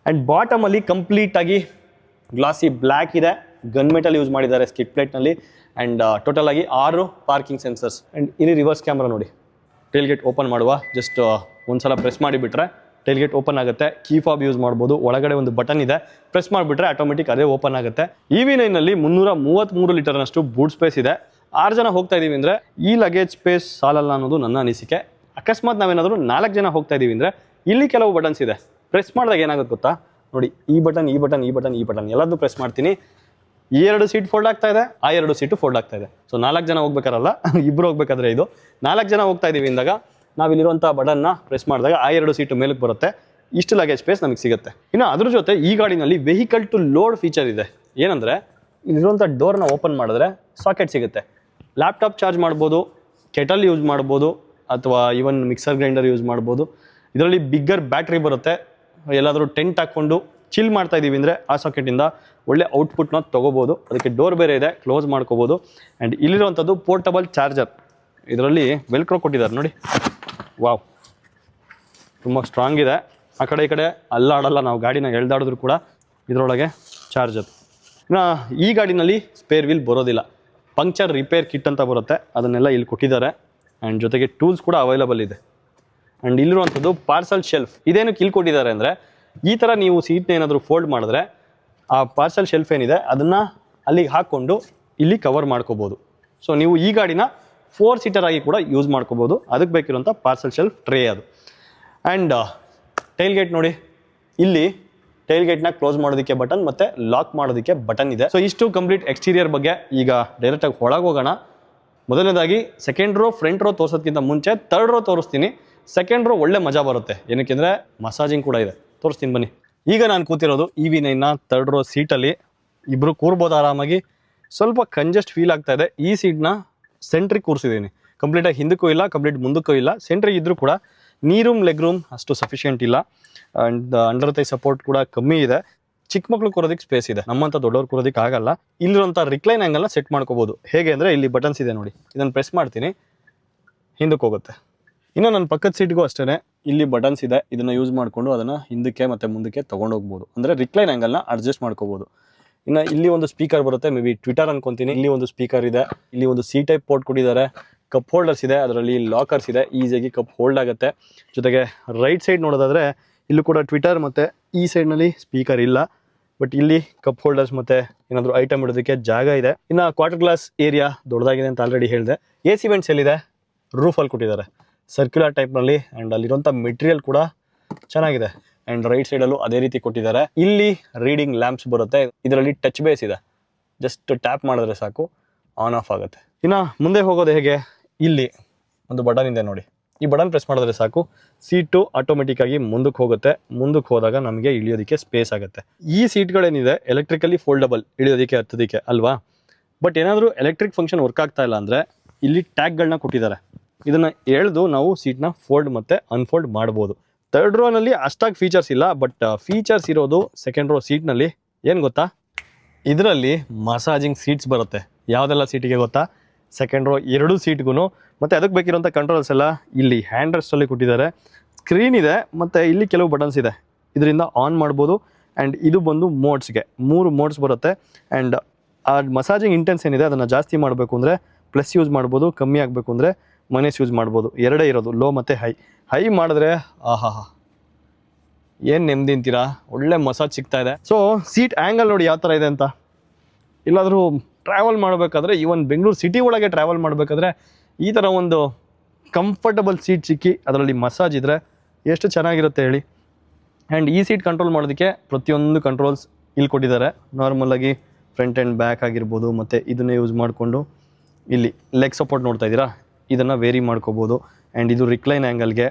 ಆ್ಯಂಡ್ ಬಾಟಮಲ್ಲಿ ಕಂಪ್ಲೀಟಾಗಿ ಗ್ಲಾಸಿ ಬ್ಲ್ಯಾಕ್ ಇದೆ. ಗನ್ ಮೆಟಲ್ ಯೂಸ್ ಮಾಡಿದ್ದಾರೆ ಸ್ಕಿಟ್ ಪ್ಲೇಟ್ನಲ್ಲಿ ಆ್ಯಂಡ್ ಟೋಟಲ್ ಆಗಿ ಆರು ಪಾರ್ಕಿಂಗ್ ಸೆನ್ಸರ್ಸ್ ಆ್ಯಂಡ್ ಇಲ್ಲಿ ರಿವರ್ಸ್ ಕ್ಯಾಮ್ರಾ ನೋಡಿ. ಟೇಲ್ ಗೇಟ್ ಓಪನ್ ಮಾಡುವ ಜಸ್ಟ್ ಒಂದು ಸಲ ಪ್ರೆಸ್ ಮಾಡಿಬಿಟ್ರೆ ಟೇಲ್ ಗೇಟ್ ಓಪನ್ ಆಗುತ್ತೆ. ಕೀ ಫಾಬ್ ಯೂಸ್ ಮಾಡ್ಬೋದು. ಒಳಗಡೆ ಒಂದು ಬಟನ್ ಇದೆ. ಪ್ರೆಸ್ ಮಾಡಿಬಿಟ್ರೆ ಆಟೋಮೆಟಿಕ್ ಅದೇ ಓಪನ್ ಆಗುತ್ತೆ. ಇ ವಿ ನೈನಲ್ಲಿ ಮುನ್ನೂರ ಮೂವತ್ತ್ಮೂರು ಲೀಟರ್ನಷ್ಟು ಬೂಟ್ ಸ್ಪೇಸ್ ಇದೆ. ಆರು ಜನ ಹೋಗ್ತಾ ಇದೀವಿ ಅಂದರೆ ಈ ಲಗೇಜ್ ಸ್ಪೇಸ್ ಸಾಲಲ್ಲ ಅನ್ನೋದು ನನ್ನ ಅನಿಸಿಕೆ. ಅಕಸ್ಮಾತ್ ನಾವೇನಾದರೂ ನಾಲ್ಕು ಜನ ಹೋಗ್ತಾ ಇದೀವಿ ಅಂದರೆ ಇಲ್ಲಿ ಕೆಲವು ಬಟನ್ಸ್ ಇದೆ. ಪ್ರೆಸ್ ಮಾಡಿದಾಗ ಏನಾಗುತ್ತೆ ಗೊತ್ತಾ? ನೋಡಿ, ಈ ಬಟನ್ ಈ ಬಟನ್ ಈ ಬಟನ್ ಈ ಬಟನ್ ಎಲ್ಲದೂ ಪ್ರೆಸ್ ಮಾಡ್ತೀನಿ. ಈ ಎರಡು ಸೀಟ್ ಫೋಲ್ಡ್ ಆಗ್ತಾ ಇದೆ, ಆ ಎರಡು ಸೀಟು ಫೋಲ್ಡ್ ಆಗ್ತಾ ಇದೆ. ಸೊ ನಾಲ್ಕು ಜನ ಹೋಗ್ಬೇಕಾರಲ್ಲ? ಇಬ್ಬರು ಹೋಗ್ಬೇಕಾದ್ರೆ ಇದು. ನಾಲ್ಕು ಜನ ಹೋಗ್ತಾ ಇದೀವಿ ಅಂದಾಗ ನಾವು ಇಲ್ಲಿರುವಂಥ ಬಟನ್ನ ಪ್ರೆಸ್ ಮಾಡಿದಾಗ ಆ ಎರಡು ಸೀಟು ಮೇಲಕ್ಕೆ ಬರುತ್ತೆ. ಇಷ್ಟು ಲಗೇಜ್ ಸ್ಪೇಸ್ ನಮಗೆ ಸಿಗುತ್ತೆ. ಇನ್ನು ಅದ್ರ ಜೊತೆ ಈ ಗಾಡಿನಲ್ಲಿ ವೆಹಿಕಲ್ ಟು ಲೋಡ್ ಫೀಚರ್ ಇದೆ. ಏನಂದರೆ, ಇಲ್ಲಿರುವಂಥ ಡೋರ್ನ ಓಪನ್ ಮಾಡಿದ್ರೆ ಸಾಕೆಟ್ ಸಿಗುತ್ತೆ. ಲ್ಯಾಪ್ಟಾಪ್ ಚಾರ್ಜ್ ಮಾಡ್ಬೋದು ಕೆಟಲ್ ಯೂಸ್ ಮಾಡ್ಬೋದು, ಅಥವಾ ಈವನ್ ಮಿಕ್ಸರ್ ಗ್ರೈಂಡರ್ ಯೂಸ್ ಮಾಡ್ಬೋದು. ಇದರಲ್ಲಿ ಬಿಗ್ಗರ್ ಬ್ಯಾಟ್ರಿ ಬರುತ್ತೆ. ಎಲ್ಲಾದರೂ ಟೆಂಟ್ ಹಾಕ್ಕೊಂಡು ಚಿಲ್ ಮಾಡ್ತಾ ಇದ್ದೀವಿ ಅಂದರೆ ಆ ಸಾಕೆಟಿಂದ ಒಳ್ಳೆ ಔಟ್ಪುಟ್ನ ತೊಗೋಬೋದು. ಅದಕ್ಕೆ ಡೋರ್ ಬೇರೆ ಇದೆ ಕ್ಲೋಸ್ ಮಾಡ್ಕೋಬೋದು. ಆ್ಯಂಡ್ ಇಲ್ಲಿರುವಂಥದ್ದು ಪೋರ್ಟಬಲ್ ಚಾರ್ಜರ್ ಇದರಲ್ಲಿ ವೆಲ್ಕ್ರೋ ಕೊಟ್ಟಿದ್ದಾರೆ ನೋಡಿ. ವಾವ್ ತುಂಬ ಸ್ಟ್ರಾಂಗ್ ಇದೆ. ಆ ಕಡೆ ಈ ಕಡೆ ಅಲ್ಲಾಡಲ್ಲ ನಾವು ಗಾಡಿನ ಎಳ್ದಾಡಿದ್ರು ಕೂಡ ಇದರೊಳಗೆ ಚಾರ್ಜರ್ ಇನ್ನು ಈ ಗಾಡಿನಲ್ಲಿ ಸ್ಪೇರ್ ವೀಲ್ ಬರೋದಿಲ್ಲ. ಪಂಕ್ಚರ್ ರಿಪೇರ್ ಕಿಟ್ ಅಂತ ಬರುತ್ತೆ. ಅದನ್ನೆಲ್ಲ ಇಲ್ಲಿ ಕೊಟ್ಟಿದ್ದಾರೆ. ಆ್ಯಂಡ್ ಜೊತೆಗೆ ಟೂಲ್ಸ್ ಕೂಡ ಅವೈಲಬಲ್ ಇದೆ. ಆ್ಯಂಡ್ ಇಲ್ಲಿರುವಂಥದ್ದು ಪಾರ್ಸಲ್ ಶೆಲ್ಫ್ ಇದೇನಕ್ಕೆ ಇಲ್ಲಿ ಕೊಟ್ಟಿದ್ದಾರೆ ಅಂದರೆ, ಈ ಥರ ನೀವು ಸೀಟ್ನ ಏನಾದರೂ ಫೋಲ್ಡ್ ಮಾಡಿದ್ರೆ, ಆ ಪಾರ್ಸಲ್ ಶೆಲ್ಫ್ ಏನಿದೆ, ಅದನ್ನು ಅಲ್ಲಿಗೆ ಹಾಕ್ಕೊಂಡು ಇಲ್ಲಿ ಕವರ್ ಮಾಡ್ಕೋಬೋದು. ಸೊ ನೀವು ಈ ಗಾಡಿನ ಫೋರ್ ಸೀಟರ್ ಆಗಿ ಕೂಡ ಯೂಸ್ ಮಾಡ್ಕೋಬೋದು. ಅದಕ್ಕೆ ಬೇಕಿರುವಂಥ ಪಾರ್ಸಲ್ ಶೆಲ್ಫ್ ಟ್ರೇ ಅದು. ಆ್ಯಂಡ್ ಟೈಲ್ ಗೇಟ್ ನೋಡಿ. ಇಲ್ಲಿ ಟೈಲ್ ಗೇಟ್ನ ಕ್ಲೋಸ್ ಮಾಡೋದಕ್ಕೆ ಬಟನ್ ಮತ್ತೆ ಲಾಕ್ ಮಾಡೋದಕ್ಕೆ ಬಟನ್ ಇದೆ. ಸೊ ಇಷ್ಟು ಕಂಪ್ಲೀಟ್ ಎಕ್ಸ್ಟೀರಿಯರ್ ಬಗ್ಗೆ ಈಗ ಡೈರೆಕ್ಟಾಗಿ ಒಳಗೆ ಹೋಗೋಣ. ಮೊದಲನೇದಾಗಿ ಸೆಕೆಂಡ್ ರೋ ಫ್ರಂಟ್ ರೋ ತೋರಿಸೋದಕ್ಕಿಂತ ಮುಂಚೆ ತರ್ಡ್ ರೋ ತೋರಿಸ್ತೀನಿ. ಸೆಕೆಂಡ್ ರೋ ಒಳ್ಳೆ ಮಜಾ ಬರುತ್ತೆ. ಏನಕ್ಕೆ ಅಂದರೆ ಮಸಾಜಿಂಗ್ ಕೂಡ ಇದೆ. ತೋರಿಸ್ತೀನಿ ಬನ್ನಿ. ಈಗ ನಾನು ಕೂತಿರೋದು ಇ ವಿ ನೈನ್ನ ತರ್ಡ್ ರೋ ಸೀಟಲ್ಲಿ ಇಬ್ಬರು ಕೂರ್ಬೋದು ಆರಾಮಾಗಿ. ಸ್ವಲ್ಪ ಕಂಜೆಸ್ಟ್ ಫೀಲ್ ಆಗ್ತಾ ಇದೆ. ಈ ಸೀಟ್ನ ಸೆಂಟ್ರಿಗೆ ಕೂರಿಸಿದ್ದೀನಿ. ಕಂಪ್ಲೀಟಾಗಿ ಹಿಂದಕ್ಕೂ ಇಲ್ಲ ಕಂಪ್ಲೀಟ್ ಮುಂದಕ್ಕೂ ಇಲ್ಲ. ಸೆಂಟ್ರಿಗೆ ಇದ್ದರೂ ಕೂಡ ನೀರೂಮ್ ಲೆಗ್ ರೂಮ್ ಅಷ್ಟು ಸಫಿಷಿಯೆಂಟ್ ಇಲ್ಲ. ಆ್ಯಂಡ್ ಅಂಡರ್ ತೈ ಸಪೋರ್ಟ್ ಕೂಡ ಕಮ್ಮಿ ಇದೆ. ಚಿಕ್ಕ ಮಕ್ಳು ಕೊರೋದಕ್ಕೆ ಸ್ಪೇಸ್ ಇದೆ. ನಮ್ಮಂಥ ದೊಡ್ಡವ್ರು ಕೂರೋದಕ್ಕೆ ಆಗಲ್ಲ. ಇಲ್ಲಿರುವಂಥ ರಿಕ್ಲೈನ್ ಆ್ಯಂಗಲ್ನ ಸೆಟ್ ಮಾಡ್ಕೋಬೋದು. ಹೇಗೆ ಅಂದರೆ ಇಲ್ಲಿ ಬಟನ್ಸ್ ಇದೆ ನೋಡಿ. ಇದನ್ನು ಪ್ರೆಸ್ ಮಾಡ್ತೀನಿ. ಹಿಂದಕ್ಕೆ ಹೋಗುತ್ತೆ. ಇನ್ನು ನನ್ನ ಪಕ್ಕದ ಸೀಟ್ಗೂ ಅಷ್ಟೇ ಇಲ್ಲಿ ಬಟನ್ಸ್ ಇದೆ. ಇದನ್ನು ಯೂಸ್ ಮಾಡಿಕೊಂಡು ಅದನ್ನು ಹಿಂದಕ್ಕೆ ಮತ್ತು ಮುಂದಕ್ಕೆ ತೊಗೊಂಡೋಗ್ಬೋದು. ಅಂದರೆ ರಿಕ್ಲೈನ್ ಆ್ಯಂಗಲ್ನ ಅಡ್ಜಸ್ಟ್ ಮಾಡ್ಕೋಬೋದು. ಇನ್ನು ಇಲ್ಲಿ ಒಂದು ಸ್ಪೀಕರ್ ಬರುತ್ತೆ ಮೇ ಬಿ ಟ್ವಿಟರ್ ಅನ್ಕೊಂತೀನಿ. ಇಲ್ಲಿ ಒಂದು ಸ್ಪೀಕರ್ ಇದೆ. ಇಲ್ಲಿ ಒಂದು ಸಿ ಟೈಪ್ ಪೋರ್ಟ್ ಕೊಟ್ಟಿದ್ದಾರೆ. ಕಪ್ ಹೋಲ್ಡರ್ಸ್ ಇದೆ, ಅದರಲ್ಲಿ ಲಾಕರ್ಸ್ ಇದೆ. ಈಸಿಯಾಗಿ ಕಪ್ ಹೋಲ್ಡ್ ಆಗುತ್ತೆ. ಜೊತೆಗೆ ರೈಟ್ ಸೈಡ್ ನೋಡೋದಾದ್ರೆ, ಇಲ್ಲೂ ಕೂಡ ಟ್ವಿಟರ್ ಮತ್ತು ಈ ಸೈಡ್ನಲ್ಲಿ ಸ್ಪೀಕರ್ ಇಲ್ಲ. ಬಟ್ ಇಲ್ಲಿ ಕಪ್ ಹೋಲ್ಡರ್ಸ್ ಮತ್ತೆ ಏನಾದರೂ ಐಟಮ್ ಇಡೋದಕ್ಕೆ ಜಾಗ ಇದೆ. ಇನ್ನು ಕ್ವಾರ್ಟರ್ ಗ್ಲಾಸ್ ಏರಿಯಾ ದೊಡ್ಡದಾಗಿದೆ ಅಂತ ಆಲ್ರೆಡಿ ಹೇಳಿದೆ. ಎ ಸಿ ವೆಂಟ್ಸ್ ಎಲ್ಲಿದೆ ರೂಫಲ್ಲಿ ಕೊಟ್ಟಿದ್ದಾರೆ. ಸರ್ಕ್ಯುಲರ್ ಟೈಪ್ನಲ್ಲಿ ಆ್ಯಂಡ್ ಅಲ್ಲಿರುವಂಥ ಮೆಟೀರಿಯಲ್ ಕೂಡ ಚೆನ್ನಾಗಿದೆ. ಆ್ಯಂಡ್ ರೈಟ್ ಸೈಡಲ್ಲೂ ಅದೇ ರೀತಿ ಕೊಟ್ಟಿದ್ದಾರೆ. ಇಲ್ಲಿ ರೀಡಿಂಗ್ ಲ್ಯಾಂಪ್ಸ್ ಬರುತ್ತೆ. ಇದರಲ್ಲಿ ಟಚ್ ಬೇಸ್ ಇದೆ. ಜಸ್ಟ್ ಟ್ಯಾಪ್ ಮಾಡಿದ್ರೆ ಸಾಕು ಆನ್ ಆಫ್ ಆಗುತ್ತೆ. ಇನ್ನು ಮುಂದೆ ಹೋಗೋದು ಹೇಗೆ? ಇಲ್ಲಿ, ಒಂದು ಬಟನ್ ಇದೆ ನೋಡಿ. ಈ ಬಟನ್ ಪ್ರೆಸ್ ಮಾಡಿದ್ರೆ ಸಾಕು ಸೀಟು ಆಟೋಮೆಟಿಕ್ಕಾಗಿ ಮುಂದಕ್ಕೆ ಹೋಗುತ್ತೆ. ಮುಂದಕ್ಕೆ ಹೋದಾಗ ನಮಗೆ ಇಳಿಯೋದಕ್ಕೆ ಸ್ಪೇಸ್ ಆಗುತ್ತೆ. ಈ ಸೀಟ್ಗಳೇನಿದೆ ಎಲೆಕ್ಟ್ರಿಕಲಿ ಫೋಲ್ಡಬಲ್ ಇಳಿಯೋದಕ್ಕೆ, ಹತ್ತೋದಕ್ಕೆ ಅಲ್ವಾ? ಬಟ್ ಏನಾದರೂ ಎಲೆಕ್ಟ್ರಿಕ್ ಫಂಕ್ಷನ್ ವರ್ಕ್ ಆಗ್ತಾ ಇಲ್ಲ ಅಂದರೆ, ಇಲ್ಲಿ ಟ್ಯಾಗ್ಗಳನ್ನ ಕೊಟ್ಟಿದ್ದಾರೆ. ಇದನ್ನು ಎಳೆದು ನಾವು ಸೀಟ್ನ ಫೋಲ್ಡ್ ಮತ್ತು ಅನ್ಫೋಲ್ಡ್ ಮಾಡ್ಬೋದು. ತರ್ಡ್ ರೋನಲ್ಲಿ ಅಷ್ಟಾಗಿ ಫೀಚರ್ಸ್ ಇಲ್ಲ ಬಟ್ ಫೀಚರ್ಸ್ ಇರೋದು ಸೆಕೆಂಡ್ ರೋ ಸೀಟ್ನಲ್ಲಿ ಏನು ಗೊತ್ತಾ? ಇದರಲ್ಲಿ ಮಸಾಜಿಂಗ್ ಸೀಟ್ಸ್ ಬರುತ್ತೆ. ಯಾವುದೆಲ್ಲ ಸೀಟಿಗೆ ಗೊತ್ತಾ? ಸೆಕೆಂಡ್ ರೋ ಎರಡು ಸೀಟ್ಗೂ ಮತ್ತು ಅದಕ್ಕೆ ಬೇಕಿರೋಂಥ ಕಂಟ್ರೋಲ್ಸ್ ಎಲ್ಲ ಇಲ್ಲಿ ಹ್ಯಾಂಡ್ ರೆಸ್ಟಲ್ಲಿ ಕೊಟ್ಟಿದ್ದಾರೆ. ಸ್ಕ್ರೀನ್ ಇದೆ, ಮತ್ತು ಇಲ್ಲಿ ಕೆಲವು ಬಟನ್ಸ್ ಇದೆ. ಇದರಿಂದ ಆನ್ ಮಾಡ್ಬೋದು. ಆ್ಯಂಡ್ ಇದು ಬಂದು ಮೋಡ್ಸ್ಗೆ ಮೂರು ಮೋಡ್ಸ್ ಬರುತ್ತೆ. ಆ್ಯಂಡ್ ಆ ಮಸಾಜಿಂಗ್ ಇಂಟೆನ್ಸ್ ಏನಿದೆ, ಅದನ್ನು ಜಾಸ್ತಿ ಮಾಡಬೇಕು ಅಂದರೆ ಪ್ಲಸ್ ಯೂಸ್ ಮಾಡ್ಬೋದು, ಕಮ್ಮಿ ಆಗಬೇಕು ಅಂದರೆ ಮೈನಸ್ ಯೂಸ್ ಮಾಡ್ಬೋದು. ಎರಡೇ ಇರೋದು ಲೋ ಮತ್ತು ಹೈ ಹೈ ಮಾಡಿದ್ರೆ, ಆಹಾ. ಏನು ನೆಮ್ಮದಿ ಅಂತೀರಾ? ಒಳ್ಳೆ ಮಸಾಜ್ ಸಿಗ್ತಾ ಇದೆ. ಸೊ ಸೀಟ್ ಆ್ಯಂಗಲ್ ನೋಡಿ ಯಾವ ಥರ ಇದೆ ಅಂತ. ಇಲ್ಲಾದರೂ ಟ್ರಾವೆಲ್ ಮಾಡಬೇಕಾದ್ರೆ ಈವನ್ ಬೆಂಗಳೂರು ಸಿಟಿ ಒಳಗೆ ಟ್ರಾವೆಲ್ ಮಾಡಬೇಕಾದ್ರೆ, ಈ ಥರ ಒಂದು ಕಂಫರ್ಟಬಲ್ ಸೀಟ್ ಸಿಕ್ಕಿ ಅದರಲ್ಲಿ ಮಸಾಜ್ ಇದ್ದರೆ ಎಷ್ಟು ಚೆನ್ನಾಗಿರುತ್ತೆ ಹೇಳಿ. ಆ್ಯಂಡ್ ಈ ಸೀಟ್ ಕಂಟ್ರೋಲ್ ಮಾಡೋದಕ್ಕೆ ಪ್ರತಿಯೊಂದು ಕಂಟ್ರೋಲ್ಸ್ ಇಲ್ಲಿ ಕೊಟ್ಟಿದ್ದಾರೆ. ನಾರ್ಮಲಾಗಿ ಫ್ರಂಟ್ ಆ್ಯಂಡ್ ಬ್ಯಾಕ್ ಆಗಿರ್ಬೋದು, ಮತ್ತು ಇದನ್ನೇ ಯೂಸ್ ಮಾಡಿಕೊಂಡು ಇಲ್ಲಿ ಲೆಗ್ ಸಪೋರ್ಟ್ ನೋಡ್ತಾ ಇದ್ದೀರಾ? ಇದನ್ನು ವೇರಿ ಮಾಡ್ಕೋಬೋದು. ಆ್ಯಂಡ್ ಇದು ರಿಕ್ಲೈನ್ ಆ್ಯಂಗಲ್ಗೆ